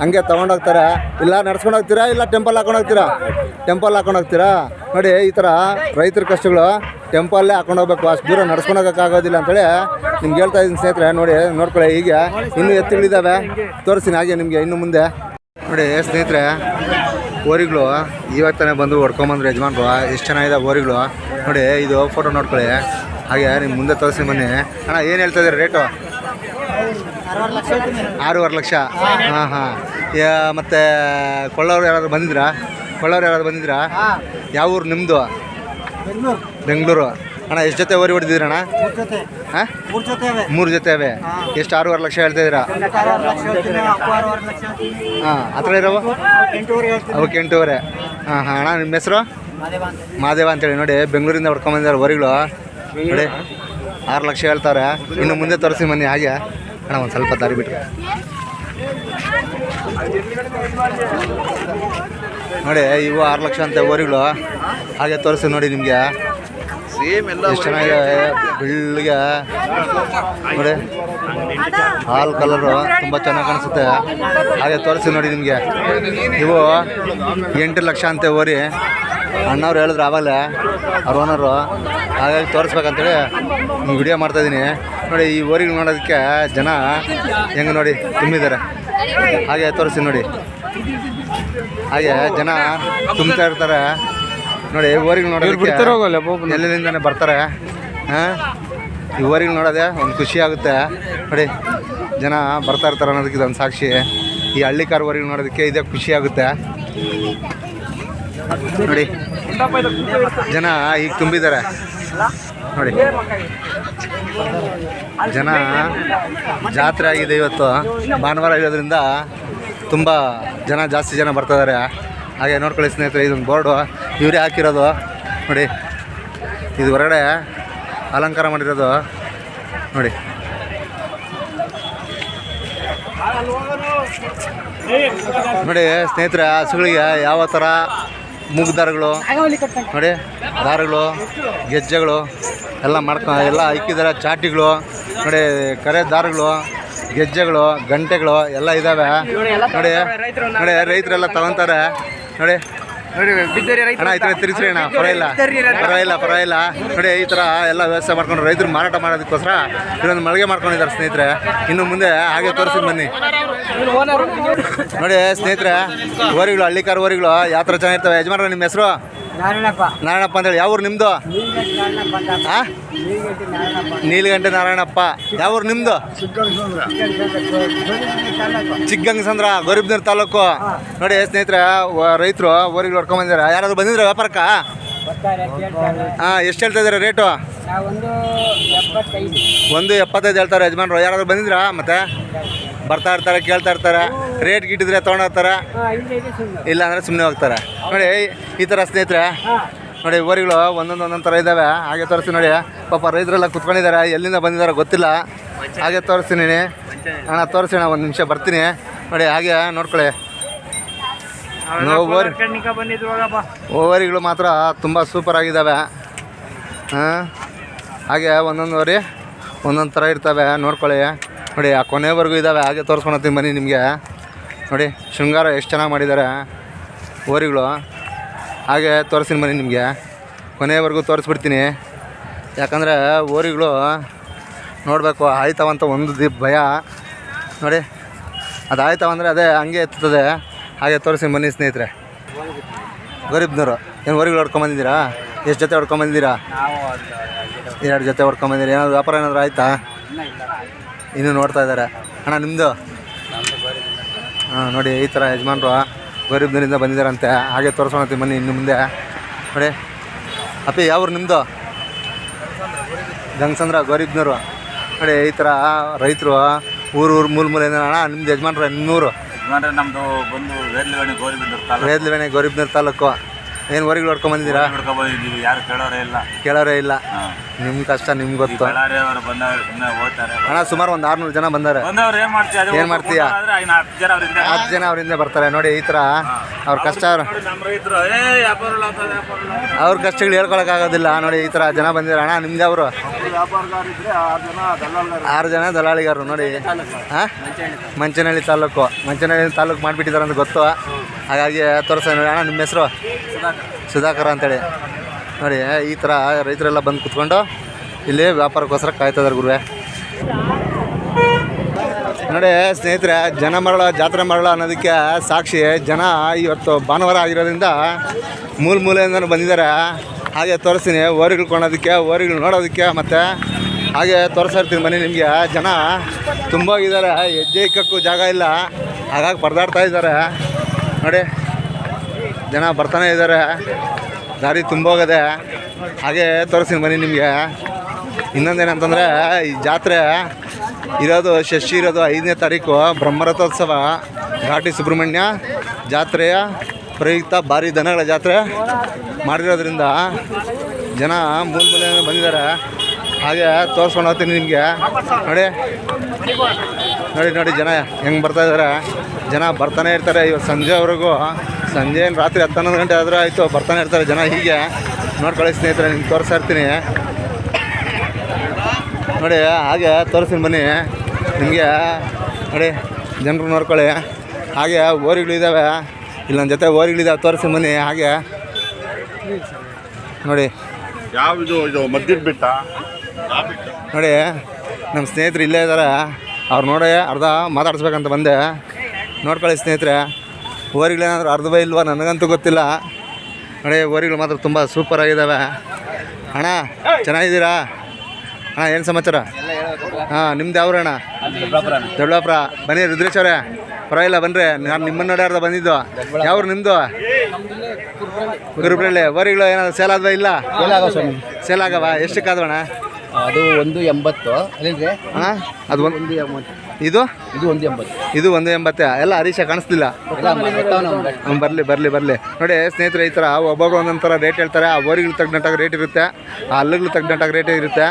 ಹಂಗೆ ತೊಗೊಂಡೋಗ್ತಾರೆ ಇಲ್ಲ, ನಡ್ಸ್ಕೊಂಡು ಹೋಗ್ತೀರಾ? ಇಲ್ಲ ಟೆಂಪಲ್ ಹಾಕೊಂಡು ಹೋಗ್ತೀರಾ? ಟೆಂಪಲ್ ಹಾಕೊಂಡು ಹೋಗ್ತೀರಾ? ನೋಡಿ, ಈ ಥರ ರೈತರ ಕಷ್ಟಗಳು ಟೆಂಪಲ್ಲೇ ಹಾಕೊಂಡು ಹೋಗ್ಬೇಕು. ಅಷ್ಟು ದೂರ ನಡ್ಸ್ಕೊಂಡು ಹೋಗೋಕ್ಕಾಗೋದಿಲ್ಲ ಅಂತೇಳಿ ನಿಮ್ಗೆ ಹೇಳ್ತಾ ಇದ್ದೀನಿ ಸ್ನೇಹಿತರೆ. ನೋಡಿ, ನೋಡ್ಕೊಳ್ಳಿ ಈಗ ಇನ್ನೂ ಎತ್ತುಗಳಿದ್ದಾವೆ ತೋರಿಸ್ತೀನಿ, ಹಾಗೆ ನಿಮಗೆ ಇನ್ನು ಮುಂದೆ. ನೋಡಿ ಸ್ನೇಹಿತರೆ ಓರಿಗಳು ತಾನೇ ಬಂದು ಹೊಡ್ಕೊಂಬಂದ್ರು ಯಜಮಾನ್ರು. ಎಷ್ಟು ಚೆನ್ನಾಗಿದೆ ಓರಿಗಳು ನೋಡಿ, ಇದು ಫೋಟೋ ನೋಡ್ಕೊಳ್ಳಿ. ಹಾಗೆ ನಿಮ್ಮ ಮುಂದೆ ತೋರಿಸಿ ಬನ್ನಿ. ಅಣ್ಣ, ಏನು ಹೇಳ್ತಾ ಇದ್ದಾರೆ ರೇಟು? ಆರೂವರೆ ಲಕ್ಷ ಹಾಂ ಹಾಂ. ಮತ್ತು ಕೊಳ್ಳೋರು ಯಾರಾದ್ರು ಬಂದಿದ್ರಾ? ಕೊಳ್ಳೋರು ಯಾರಾದ್ರು ಬಂದಿದ್ರಾ? ಯಾವ ಊರು ನಿಮ್ಮದು ಬೆಂಗಳೂರು. ಅಣ್ಣ ಎಷ್ಟು ಜೊತೆ ಓರಿ ಹೊಡೆದಿದ್ದೀರಣ್ಣ ಹಾಂ? ಮೂರು ಜೊತೆ ಅವೆ. ಎಷ್ಟು ಆರೂವರೆ ಲಕ್ಷ ಹೇಳ್ತಾ ಇದ್ದೀರಾ? ಹಾಂ ಹತ್ರ ಇರೋವು? ಅವಕ್ಕೆ ಎಂಟೂವರೆ ಹಾಂ ಹಾಂ. ಅಣ್ಣ ನಿಮ್ಮ ಹೆಸರು? ಮಾದೇವ ಅಂತೇಳಿ. ನೋಡಿ ಬೆಂಗಳೂರಿಂದ ಹೊಡ್ಕೊಂಬಂದಿದ್ದಾರೆ ವರಿಗಳು. ನೋಡಿ ಆರು ಲಕ್ಷ ಹೇಳ್ತಾರೆ. ಇನ್ನು ಮುಂದೆ ತೋರಿಸಿ ಮನೆ ಹಾಗೆ. ಅಣ್ಣ ಒಂದು ಸ್ವಲ್ಪ ದಾರಿ ಬಿಟ್ಟರೆ ನೋಡಿ ಇವು ಆರು ಲಕ್ಷ ಅಂತ ಓರಿಗಳು. ಹಾಗೆ ತೋರಿಸಿ ನೋಡಿ ನಿಮಗೆ. ಸೇಮ್ ಎಲ್ಲ ಚೆನ್ನಾಗಿ ಬೆಳ್ಳಿಗೆ ನೋಡಿ ಹಾಲ್ ಕಲರು ತುಂಬ ಚೆನ್ನಾಗಿ ಕಾಣಿಸುತ್ತೆ. ಹಾಗೆ ತೋರಿಸಿ ನೋಡಿ ನಿಮಗೆ. ಇವು ಎಂಟು ಲಕ್ಷ ಅಂತ ಓರಿ. ಅಣ್ಣವ್ರು ಹೇಳಿದ್ರು ಆವಾಗಲೇ ಅವ್ರ ಓನರು ಹಾಗಾಗಿ ತೋರಿಸ್ಬೇಕಂತೇಳಿ. ವಿಡಿಯೋ ಮಾಡ್ತಾಯಿದ್ದೀನಿ ನೋಡಿ ಈ ಊರಿಗೆ ನೋಡೋದಕ್ಕೆ ಜನ ಹೆಂಗೆ ನೋಡಿ ತುಂಬಿದ್ದಾರೆ ಹಾಗೆ ತೋರಿಸಿ ನೋಡಿ. ಹಾಗೆ ಜನ ತುಂಬ್ತಾ ಇರ್ತಾರೆ. ನೋಡಿ ಊರಿಗೆ ನೋಡೋದಕ್ಕೆ ಎಲ್ಲಿಂದಾನೆ ಬರ್ತಾರೆ. ಹಾಂ? ಈ ಊರಿಗೆ ನೋಡೋದೆ ಒಂದು ಖುಷಿ ಆಗುತ್ತೆ. ನೋಡಿ ಜನ ಬರ್ತಾ ಇರ್ತಾರೆ ಅನ್ನೋದಕ್ಕೆ ಇದೊಂದು ಸಾಕ್ಷಿ. ಈ ಹಳ್ಳಿ ಕಾರ್ ಊರಿಗೆ ನೋಡೋದಕ್ಕೆ ಇದೇ ಖುಷಿ ಆಗುತ್ತೆ. ನೋಡಿ ಜನ ಈಗ ತುಂಬಿದ್ದಾರೆ ನೋಡಿ. ಜನ ಜಾತ್ರೆ ಆಗಿದೆ ಇವತ್ತು. ಭಾನುವಾರ ಇರೋದ್ರಿಂದ ತುಂಬ ಜನ ಜಾಸ್ತಿ ಜನ ಬರ್ತಾ ಇದ್ದಾರೆ ಹಾಗೆ ನೋಡ್ಕೊಳ್ಳಿ ಸ್ನೇಹಿತರೆ ಇದೊಂದು ಬೋರ್ಡು. ಇವರೇ ಹಾಕಿರೋದು. ನೋಡಿ ಇದು ಹೊರಗಡೆ ಅಲಂಕಾರ ಮಾಡಿರೋದು. ನೋಡಿ. ನೋಡಿ ಸ್ನೇಹಿತರೆ ಹಸುಗಳಿಗೆ ಯಾವ ಥರ ಮೂಗು ದಾರಗಳು ನೋಡಿ ದಾರಗಳು ಗೆಜ್ಜೆಗಳು ಎಲ್ಲ ಮಾಡ್ಕೊ ಎಲ್ಲ ಇಕ್ಕಿದ್ದಾರೆ ಚಾಟಿಗಳು ನೋಡಿ ಕರೆ ದಾರಗಳು ಗೆಜ್ಜೆಗಳು ಗಂಟೆಗಳು ಎಲ್ಲ ಇದ್ದಾವೆ ನೋಡಿ ನೋಡಿ ರೈತರೆಲ್ಲ ತಗೊಂತಾರೆ. ನೋಡಿ ಅಣ್ಣ ಈ ಥರ ತಿರ್ಸ್ರಿ ಅಣ್ಣ ಪರವಾಗಿಲ್ಲ. ಪರವಾಗಿಲ್ಲ ಪರವಾಗಿಲ್ಲ. ನೋಡಿ ಈ ತರ ಎಲ್ಲ ವ್ಯವಸ್ಥೆ ಮಾಡ್ಕೊಂಡು ರೈತರು ಮಾರಾಟ ಮಾಡೋದಕ್ಕೋಸ್ಕರ ಇನ್ನೊಂದು ಮಳಿಗೆ ಮಾಡ್ಕೊಂಡಿದ್ದಾರೆ ಸ್ನೇಹಿತರೆ. ಇನ್ನು ಮುಂದೆ ಹಾಗೆ ತೋರಿಸಿದ್ ಬನ್ನಿ. ನೋಡಿ ಸ್ನೇಹಿತರೆ ಓರಿಗಳು ಹಳ್ಳಿಕಾರ ಓರಿಗಳು ಯಾವ ಥರ ಚೆನ್ನಾಗಿರ್ತವೆ? ಯಜಮಾನ್ರ ನಿಮ್ಮ ಹೆಸರು? ನಾರಾಯಣಪ್ಪ. ಅಂತೇಳಿ. ಯಾವ್ರು ನಿಮ್ಮದು ಹಾಂ ನೀಲಗಂಟೆ ನಾರಾಯಣಪ್ಪ. ಯಾವ ಊರು ನಿಮ್ಮದು ಚಿಕ್ಕಂಗಸಂದ್ರ ಗರೀಬ್ನರ್ ತಾಲೂಕು. ನೋಡಿ ಸ್ನೇಹಿತರೆ ರೈತರು ಓರಿಗಳು ಹೊಡ್ಕೊಂಬಂದಿದ್ದಾರೆ ಯಾರಾದ್ರು ಬಂದಿದ್ರ ವ್ಯಾಪಾರಕ್ಕ? ಹಾಂ ಎಷ್ಟು ಹೇಳ್ತಾ ಇದ್ದಾರೆ ರೇಟು? ಒಂದು ಎಪ್ಪತ್ತೈದು ಹೇಳ್ತಾರೆ ಯಜಮಾನ್ರು. ಯಾರಾದ್ರು ಬಂದಿದ್ರಾ ಮತ್ತೆ? ಬರ್ತಾ ಇರ್ತಾರೆ ಕೇಳ್ತಾ ಇರ್ತಾರೆ ರೇಟ್ ಗಿಟ್ಟಿದ್ರೆ ತೊಗೊಂಡೋಗ್ತಾರೆ ಇಲ್ಲ ಅಂದ್ರೆ ಸುಮ್ಮನೆ ಹೋಗ್ತಾರೆ. ನೋಡಿ ಈ ಥರ ಸ್ನೇಹಿತರೆ ನೋಡಿ ಊರಿಗಳು ಒಂದೊಂದು ಒಂದೊಂದು ಥರ ಇದ್ದಾವೆ ಹಾಗೆ ತೋರಿಸ್ತೀನಿ ನೋಡಿ ಪಾಪ ರೈತರೆಲ್ಲ ಕುತ್ಕೊಂಡಿದ್ದಾರೆ ಎಲ್ಲಿಂದ ಬಂದಿದ್ದಾರೆ ಗೊತ್ತಿಲ್ಲ. ಹಾಗೆ ತೋರಿಸ್ತೀನಿ ಅಣ್ಣ ತೋರಿಸಿ ಅಣ್ಣ ಒಂದು ನಿಮಿಷ ಬರ್ತೀನಿ. ನೋಡಿ ಹಾಗೆ ನೋಡ್ಕೊಳ್ಳಿ. ಓವರಿಗಳು ಮಾತ್ರ ತುಂಬ ಸೂಪರ್ ಆಗಿದ್ದಾವೆ ಹಾಂ. ಹಾಗೆ ಒಂದೊಂದು ಓರಿ ಒಂದೊಂದು ಥರ ಇರ್ತವೆ ನೋಡ್ಕೊಳ್ಳಿ. ನೋಡಿ ಆ ಕೊನೆವರೆಗೂ ಇದ್ದಾವೆ ಹಾಗೆ ತೋರಿಸ್ಕೊಳತ್ತೀನಿ ಬನ್ನಿ ನಿಮಗೆ. ನೋಡಿ ಶೃಂಗಾರ ಎಷ್ಟು ಚೆನ್ನಾಗಿ ಮಾಡಿದ್ದಾರೆ ಓರಿಗಳು. ಹಾಗೆ ತೋರಿಸ್ತೀನಿ ಬನ್ನಿ ನಿಮಗೆ. ಕೊನೆವರೆಗೂ ತೋರಿಸ್ಬಿಡ್ತೀನಿ. ಯಾಕಂದರೆ ಓರಿಗಳು ನೋಡಬೇಕು ಆಯ್ತವಂತ ಒಂದು ದಿ ಭಯ. ನೋಡಿ ಅದು ಆಯ್ತವಂದರೆ ಅದೇ ಹಂಗೆ ಎತ್ತದೆ ಹಾಗೆ ತೋರಿಸಿ ಬನ್ನಿ ಸ್ನೇಹಿತರೆ. ಗರೀಬ್ನವರು ಏನು ಹೊರಗೆ ಹೊಡ್ಕೊಂಬಂದಿದ್ದೀರಾ? ಎಷ್ಟು ಜೊತೆ ಹೊಡ್ಕೊಂಬಂದಿದ್ದೀರಾ? ಎರಡು ಜೊತೆ ಹೊಡ್ಕೊಂಬಂದಿರಿ ಏನಾದರೂ ವ್ಯಾಪಾರ ಏನಾದರೂ ಆಯ್ತಾ? ಇನ್ನೂ ನೋಡ್ತಾ ಇದ್ದಾರೆ. ಅಣ್ಣ ನಿಮ್ಮದು ಹಾಂ ನೋಡಿ ಈ ಥರ ಯಜಮಾನರು ಗರೀಬ್ನರಿಂದ ಬಂದಿದ್ದಾರಂತೆ. ಹಾಗೆ ತೋರಿಸ್ಕೊಳತ್ತೀವಿ ಮನೆ ಇನ್ನು ಮುಂದೆ. ನೋಡಿ ಅಪ್ಪಿ ಯಾವ್ರು ನಿಮ್ಮದು ಗಂಗಸಂದ್ರ ಗರೀಬ್ನವರು ನೋಡಿ ಈ ಥರ ರೈತರು ಊರು ಊರು ಮೂಲ ಮೂಲ ಅಣ್ಣ ನಿಮ್ದು ಯಜಮಾನ್ರ ನಿಮ್ಮೂರು ನಮ್ಮದು ಬಂದು ವೇದ್ಲವೇಣಿ ಗೌರಿಬ್ನೂರು ತಾಲೂಕು. ವೇದ್ಲವೇಣೆ ಗೌರಿಬ್ನೂರು ತಾಲೂಕು. ಏನು ಹೊರಗೆ ಹೊಡ್ಕೊಂಬಂದಿದ್ದೀರಾ ಬಂದಿದ್ದೀರಾ? ಬಂದಿದ್ದೀವಿ ಯಾರು ಕೇಳೋರೇ ಇಲ್ಲ. ಕೇಳೋರೇ ಇಲ್ಲ. ನಿಮ್ ನಿಮ್ಮ ಕಷ್ಟ ನಿಮ್ಗೆ ಗೊತ್ತು. ಬಳ್ಳಾರಿ ಅವರು ಬಂದವರು ಸುಮ್ಮನೆ ಓದ್ತಾರೆ ಅಣ್ಣ ಸುಮಾರು ಒಂದು ಆರ್ನೂರು ಜನ ಬಂದಾರೆ. ಬಂದವ್ರು ಏನ್ ಮಾಡ್ತೀಯಾ? ಅದೇ ಏನ್ ಮಾಡ್ತೀಯ? ಆದ್ರೆ ಇನ್ನು ಹತ್ತು ಜನ ಅವರಿಂದ ಹತ್ತು ಜನ ಅವರಿಂದ ಬರ್ತಾರೆ. ನೋಡಿ ಈ ತರ ಅವ್ರ ಕಷ್ಟ ಅವ್ರ ಕಷ್ಟಗಳು ರೈತರು ಆಗೋದಿಲ್ಲ ವ್ಯಾಪಾರ ಅಂತ ವ್ಯಾಪಾರ ಅವ್ರ ಕಷ್ಟಗಳು ಹೇಳ್ಕೊಳಕ್ಕಾಗೋದಿಲ್ಲ ನೋಡಿ ಈ ತರ ಜನ ಬಂದಿರ ಅಣ್ಣ ನಿಮ್ದು ಅವರು ಆರು ಜನ ದಲ್ಲಾಳಿಗಾರರು ನೋಡಿ. ಮಂಚನಹಳ್ಳಿ ತಾಲೂಕು. ಮಂಚನಹಳ್ಳಿ ತಾಲೂಕು ಮಾಡಿಬಿಟ್ಟಿದ್ದಾರೆ ಅಂತ ಗೊತ್ತು. ಹಾಗಾಗಿ ತೋರಿಸ ಅಣ್ಣ, ನಿಮ್ಮ ಹೆಸರು? ಸುಧಾಕರ್ ಅಂತೇಳಿ. ನೋಡಿ, ಈ ಥರ ರೈತರೆಲ್ಲ ಬಂದು ಕುತ್ಕೊಂಡು ಇಲ್ಲಿ ವ್ಯಾಪಾರಕ್ಕೋಸ್ಕರ ಕಾಯ್ತಾಯಿದ್ದಾರೆ ಗುರುವೆ. ನೋಡಿ, ಸ್ನೇಹಿತರೆ, ಜನ ಮರಳ, ಜಾತ್ರೆ ಮರಳ ಅನ್ನೋದಕ್ಕೆ ಸಾಕ್ಷಿ ಜನ ಇವತ್ತು ಭಾನುವಾರ ಆಗಿರೋದ್ರಿಂದ ಮೂಲ ಮೂಲೆಯಿಂದ ಬಂದಿದ್ದಾರೆ. ಹಾಗೆ ತೋರಿಸ್ತೀನಿ ಓರಿಗಳು ಕೊಡೋದಕ್ಕೆ ಓರಿಗಳು ನೋಡೋದಕ್ಕೆ ಮತ್ತು ಹಾಗೆ ತೋರಿಸ್ತಾ ಇರ್ತೀನಿ ಬನ್ನಿ ನಿಮಗೆ. ಜನ ತುಂಬೋಗಿದ್ದಾರೆ ಹೆಜ್ಜೆ ಇಕ್ಕಕ್ಕೂ ಜಾಗ ಇಲ್ಲ. ಹಾಗಾಗಿ ಪರದಾಡ್ತಾ ಇದ್ದಾರೆ. ನೋಡಿ, ಜನ ಬರ್ತಾನೆ ಇದ್ದಾರೆ. ದಾರಿ ತುಂಬೋಗದೆ ಹಾಗೆ ತೋರಿಸ್ತೀನಿ ಬನ್ನಿ ನಿಮಗೆ. ಇನ್ನೊಂದೇನಂತಂದರೆ, ಈ ಜಾತ್ರೆ ಇರೋದು ಶಶಿ ಇರೋದು ಐದನೇ ತಾರೀಕು, ಬ್ರಹ್ಮರಥೋತ್ಸವ. ಘಾಟಿ ಸುಬ್ರಹ್ಮಣ್ಯ ಜಾತ್ರೆಯ ಪ್ರಯುಕ್ತ ಭಾರಿ ದನಗಳ ಜಾತ್ರೆ ಮಾಡಿರೋದ್ರಿಂದ ಜನ ಮೂಲ ಮೂಲೆಯಿಂದ ಬಂದಿದ್ದಾರೆ. ಹಾಗೆ ತೋರಿಸ್ಕೊಂಡು ಹೋಗ್ತೀನಿ ನಿಮಗೆ. ನೋಡಿ. ನೋಡಿ ನೋಡಿ, ಜನ ಹೆಂಗೆ ಬರ್ತಾ ಇದ್ದಾರೆ ಜನ ಬರ್ತಾನೆ ಇರ್ತಾರೆ ಇವತ್ತು ಸಂಜೆವರೆಗೂ ಸಂಜೆ ರಾತ್ರಿ ಹತ್ತು ಗಂಟೆ ಆದರೂ ಆಯಿತು, ಬರ್ತಾನೆ ಇರ್ತಾರೆ ಜನ ಹೀಗೆ. ನೋಡ್ಕೊಳ್ಳಿ ಸ್ನೇಹಿತರೆ, ನಿಮ್ಗೆ ತೋರಿಸ್ತಾ ಇರ್ತೀನಿ. ನೋಡಿ, ಹಾಗೆ ತೋರಿಸ್ತೀನಿ ಬನ್ನಿ. ನಿಮಗೆ, ನೋಡಿ, ಜನರು ನೋಡ್ಕೊಳ್ಳಿ. ಹಾಗೆ ಓರಿಗಳಿದ್ದಾವೆ ನನ್ನ ಜೊತೆ ಓರಿಗಳಿದ್ದಾವೆ ತೋರಿಸಿ ಬನ್ನಿ. ಹಾಗೆ. ನೋಡಿ. ಯಾವುದು ಇದು ಮದ್ಯದ ಬಿಟ್ಟ? ನೋಡಿ ನಮ್ಮ ಸ್ನೇಹಿತರು ಇಲ್ಲೇ ಇದ್ದಾರೆ ಅವ್ರು ನೋಡಿ ಅರ್ಧ ಮಾತಾಡಿಸ್ಬೇಕಂತ ಬಂದೆ. ನೋಡ್ಕೊಳ್ಳಿ ಸ್ನೇಹಿತರೆ ಓರಿಗಳೇನಾದ್ರು ಅರ್ಧವೇ ಇಲ್ವಾ ನನಗಂತೂ ಗೊತ್ತಿಲ್ಲ. ನೋಡಿ ಓರಿಗಳು ಮಾತ್ರ ತುಂಬ ಸೂಪರ್ ಆಗಿದ್ದಾವೆ ಅಣ್ಣ ಚೆನ್ನಾಗಿದ್ದೀರಾ? ಅಣ್ಣ ಏನು ಸಮಾಚಾರ? ಹಾಂ ನಿಮ್ದು ಯಾವ್ರು ಅಣ್ಣ? ದೊಡ್ಡಪುರ ಬನ್ನಿ ರುದ್ರೇಶ್ ಅವರೇ ಪರವಾಗಿಲ್ಲ ಬನ್ರಿ. ನಾನು ನಿಮ್ಮನ್ನ ಅರ್ಧ ಬಂದಿದ್ದು. ಯಾವ್ರು ನಿಮ್ಮದು ಗುರುಬ್ರಳ್ಳಿ ಓರಿಗಳು ಏನಾದ್ರು ಸೇಲ್ ಆದ್ವಾ ಇಲ್ಲ? ಸೇಲ್ ಆಗವ? ಎಷ್ಟಕ್ಕಾದ್ವಣ್ಣ? ಅದು ಒಂದು ಎಂಬತ್ತು. ಅಲ್ಲೇನ್ರಿ ಅಣ್ಣ ಅದು ಒಂದು ಒಂದು ಎಂಬತ್ತು. ಇದು? ಇದು ಒಂದು ಎಂಬತ್ತು. ಇದು ಒಂದು ಎಂಬತ್ತೆ. ಎಲ್ಲ ಹರೀಶ ಕಾಣಿಸ್ತಿಲ್ಲ? ಬರಲಿ ಬರಲಿ ಬರ್ಲಿ ಬರ್ಲಿ ಬರ್ಲಿ. ನೋಡಿ ಸ್ನೇಹಿತರೆ ಈ ಥರ ಒಬ್ಬೊಬ್ಬರು ಒಂದೊಂದು ಥರ ರೇಟ್ ಹೇಳ್ತಾರೆ. ಆ ಬೋರಿಗಳು ತಗ್ನಟ್ಟಾಗ ರೇಟ್ ಇರುತ್ತೆ ಆ ಹಲ್ಲುಗಳು ತಗ್ನಟ್ಟಾಗ ರೇಟ್ ಇರುತ್ತೆ.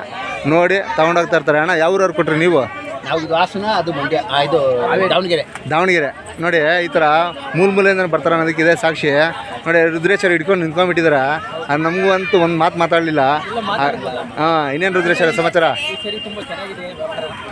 ನೋಡಿ ತಗೊಂಡೋಗ್ತಾ ಇರ್ತಾರೆ. ಅಣ್ಣ ಯಾವ ಊರವ್ರು ಕೊಟ್ರಿ ನೀವು? ನಾವು ಇದು ಹಾಸನ ಅದು ಮಂಡ್ಯ. ಆ, ಇದು ದಾವಣಗೆರೆ. ದಾವಣಗೆರೆ. ನೋಡಿ ಈ ಥರ ಮೂಲ ಮೂಲೆಯಿಂದ ಬರ್ತಾರೆ ಇದೆ ಸಾಕ್ಷಿ. ನೋಡಿ ರುದ್ರೇಶ್ವರ ಹಿಡ್ಕೊಂಡು ನಿಂತ್ಕೊಂಡ್ಬಿಟ್ಟಿದ್ದಾರೆ. ಅದು ನಮಗೂ ಅಂತೂ ಒಂದು ಮಾತು ಮಾತಾಡಲಿಲ್ಲ. ಹಾಂ ಇನ್ನೇನು ರುದ್ರೇಶ್ವರ ಸಮಾಚಾರ?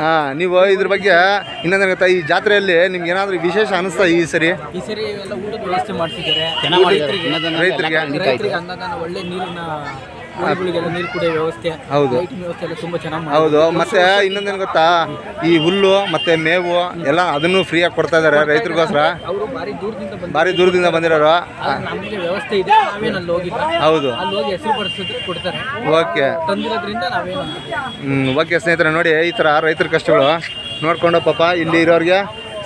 ಹಾಂ ನೀವು ಇದ್ರ ಬಗ್ಗೆ ಇನ್ನೊಂದು ಗೊತ್ತಾ? ಈ ಜಾತ್ರೆಯಲ್ಲಿ ನಿಮ್ಗೆ ಏನಾದರೂ ವಿಶೇಷ ಅನಿಸ್ತಾ ಈ ಸರಿ? ಈ ಸರಿ ಎಲ್ಲ ಊಟದ ವ್ಯವಸ್ಥೆ ಮಾಡ್ತಿದ್ದಾರೆ ಚೆನ್ನಾಗಿ ಮಾಡಿದ್ದಾರೆ. ಅನ್ನದಾನ ರೈತರಿಗೆ. ಎಲ್ಲ ಖಂಡಿತ ಇದೆ. ಅನ್ನದಾನ ಒಳ್ಳೆ ನೀರಿನ ಕೋಳಿಗಳಿಗೆಲ್ಲ ನೀರು ಕುಡಿಯೋ ವ್ಯವಸ್ಥೆ ಹೌದು. ಲೈಟಿಂಗ್ ವ್ಯವಸ್ಥೆ ಎಲ್ಲ ತುಂಬಾ ಚೆನ್ನಾಗಿ ಹೌದು. ಮತ್ತೆ ಇನ್ನೊಂದೇನು ಗೊತ್ತಾ? ಈ ಹುಲ್ಲು ಮತ್ತೆ ಮೇವು ಎಲ್ಲ ಅದನ್ನು ಫ್ರೀಯಾಗಿ ಕೊಡ್ತಾ ಇದ್ದಾರೆ ರೈತರಿಗೋಸ್ಕರ. ಅವರು ಭಾರಿ ದೂರದಿಂದ ಬಂದು ಭಾರಿ ದೂರದಿಂದ ಬಂದಿರೋರು. ನಮಗೆ ವ್ಯವಸ್ಥೆ ಇದೆ ನಾವೇನು ಅಲ್ಲಿ ಹೋಗಿಲ್ಲ. ಹೌದು. ಅಲ್ಲಿ ಹೋಗಿ ಹೆಸರು ಪಡಿಸಿದ್ರೆ ಕೊಡ್ತಾರೆ. ಓಕೆ. ತಂದಿರೋದ್ರಿಂದ ನಾವೇನು ಹ್ಮ್, ಓಕೆ ಸ್ನೇಹಿತರೆ ನೋಡಿ ಈ ತರ ರೈತರ ಕಷ್ಟಗಳು. ನೋಡ್ಕೊಂಡು ಪಾಪ ಇಲ್ಲಿ ಇರೋರಿಗೆ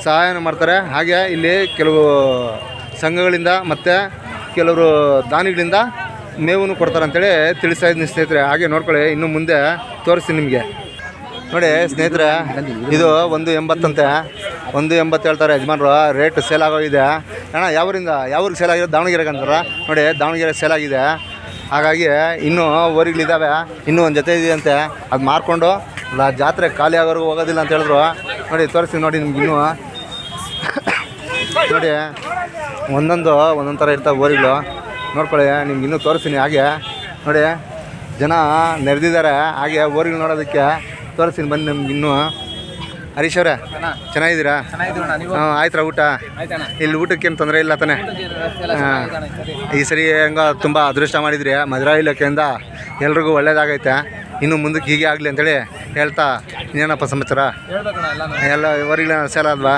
ಸಹಾಯ ಮಾಡ್ತಾರೆ. ಹಾಗೆ ಇಲ್ಲಿ ಕೆಲವು ಸಂಘಗಳಿಂದ ಮತ್ತೆ ಕೆಲವರು ದಾನಿಗಳಿಂದ ಮೇವನ್ನು ಕೊಡ್ತಾರೆ ಅಂತೇಳಿ ತಿಳಿಸ್ತಾ ಇದ್ದೀನಿ ಸ್ನೇಹಿತರೆ. ಹಾಗೆ ನೋಡ್ಕೊಳ್ಳಿ, ಇನ್ನು ಮುಂದೆ ತೋರಿಸ್ತೀನಿ ನಿಮಗೆ. ನೋಡಿ ಸ್ನೇಹಿತರೆ, ಇದು ಒಂದು ಎಂಬತ್ತಂತೆ. ಒಂದು ಎಂಬತ್ತು ಹೇಳ್ತಾರೆ ಯಜಮಾನ್ರು, ರೇಟ್ ಸೇಲ್ ಆಗೋಗಿದೆ. ಅಣ್ಣ, ಯಾವರಿಂದ, ಯಾವ್ರಿಗೆ ಸೇಲ್ ಆಗಿರೋ ದಾವಣಗೆರೆಗೆ ಅಂತಾರ ನೋಡಿ, ದಾವಣಗೆರೆ ಸೇಲ್ ಆಗಿದೆ. ಹಾಗಾಗಿ ಇನ್ನೂ ಊರಿಗಳಿದ್ದಾವೆ ಇನ್ನೂ ಒಂದು ಜೊತೆ ಇದೆಯಂತೆ. ಅದು ಮಾರ್ಕೊಂಡು ಜಾತ್ರೆ ಖಾಲಿ ಆಗೋರ್ಗು ಹೋಗೋದಿಲ್ಲ ಅಂತ ಹೇಳಿದ್ರು. ನೋಡಿ, ತೋರಿಸ್ತೀನಿ ನೋಡಿ ನಿಮ್ಗೆ ಇನ್ನೂ. ನೋಡಿ, ಒಂದೊಂದು ಒಂದೊಂದು ಥರ ಇರ್ತಾವೆ ಓರಿಗಳು ನೋಡ್ಕೊಳ್ಳಿ ನಿಮ್ಗೆ ಇನ್ನೂ ತೋರಿಸ್ತೀನಿ ಹಾಗೆ. ನೋಡಿ ಜನ ನೆರೆದಿದ್ದಾರೆ. ಹಾಗೆ ಓರಿಗಳು ನೋಡೋದಕ್ಕೆ ತೋರಿಸ್ತೀನಿ ಬನ್ನಿ ನಿಮ್ಗೆ ಇನ್ನೂ. ಹರೀಶ್ ಅವರೇ ಚೆನ್ನಾಗಿದ್ದೀರಾ? ಹಾಂ ಆಯ್ತರ ಊಟ. ಇಲ್ಲಿ ಊಟಕ್ಕೇನು ತೊಂದರೆ ಇಲ್ಲ ತಾನೆ? ಈ ಸರಿ ಹೆಂಗೋ ತುಂಬ ಅದೃಷ್ಟ ಮಾಡಿದ್ರಿ. ಮಧುರಾ ಇಲಾಖೆಯಿಂದ ಎಲ್ರಿಗೂ ಒಳ್ಳೇದಾಗೈತೆ. ಇನ್ನು ಮುಂದಕ್ಕೆ ಹೀಗೆ ಆಗಲಿ ಅಂತೇಳಿ ಹೇಳ್ತಾ ಇನ್ನೇನಪ್ಪ ಸಮಾಚಾರ? ಎಲ್ಲ ಇವರಿಗೆ ಸೇಲ್ ಆದ್ವಾ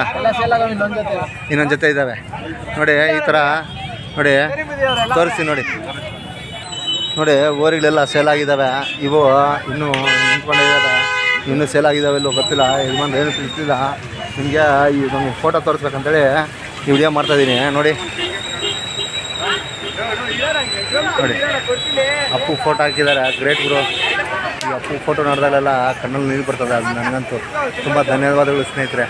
ಇನ್ನೊಂದು ಜೊತೆ ಇದ್ದಾವೆ ನೋಡಿ ಈ ಥರ ನೋಡಿ, ತೋರಿಸಿ ನೋಡಿ. ನೋಡಿ ಓರಿಗಳೆಲ್ಲ ಸೇಲ್ ಆಗಿದ್ದಾವೆ. ಇವು ಇನ್ನೂ ನಿಂತ್ಕೊಂಡಿದ್ದಾವೆ. ಇನ್ನೂ ಸೇಲ್ ಆಗಿದ್ದಾವೆ ಇಲ್ಲೋ ಗೊತ್ತಿಲ್ಲ. ಯಜಮಾನ್ ಏನು ತಿಳಿಸಿಲ್ಲ ನಿಮಗೆ ಈ ನಮಗೆ ಫೋಟೋ ತೋರಿಸ್ಬೇಕಂತೇಳಿ ಈ ವಿಡಿಯೋ ಮಾಡ್ತಾಯಿದ್ದೀನಿ ನೋಡಿ. ನೋಡಿ. ಅಪ್ಪು ಫೋಟೋ ಹಾಕಿದ್ದಾರೆ. ಗ್ರೇಟ್ ಗುರು. ಈ ಅಪ್ಪು ಫೋಟೋ ನೋಡಿದಾಗೆಲ್ಲ ಕಣ್ಣಲ್ಲಿ ನೀರು ಬರ್ತದೆ. ಅದು ನನಗಂತೂ ತುಂಬ ಧನ್ಯವಾದಗಳು ಸ್ನೇಹಿತರೆ.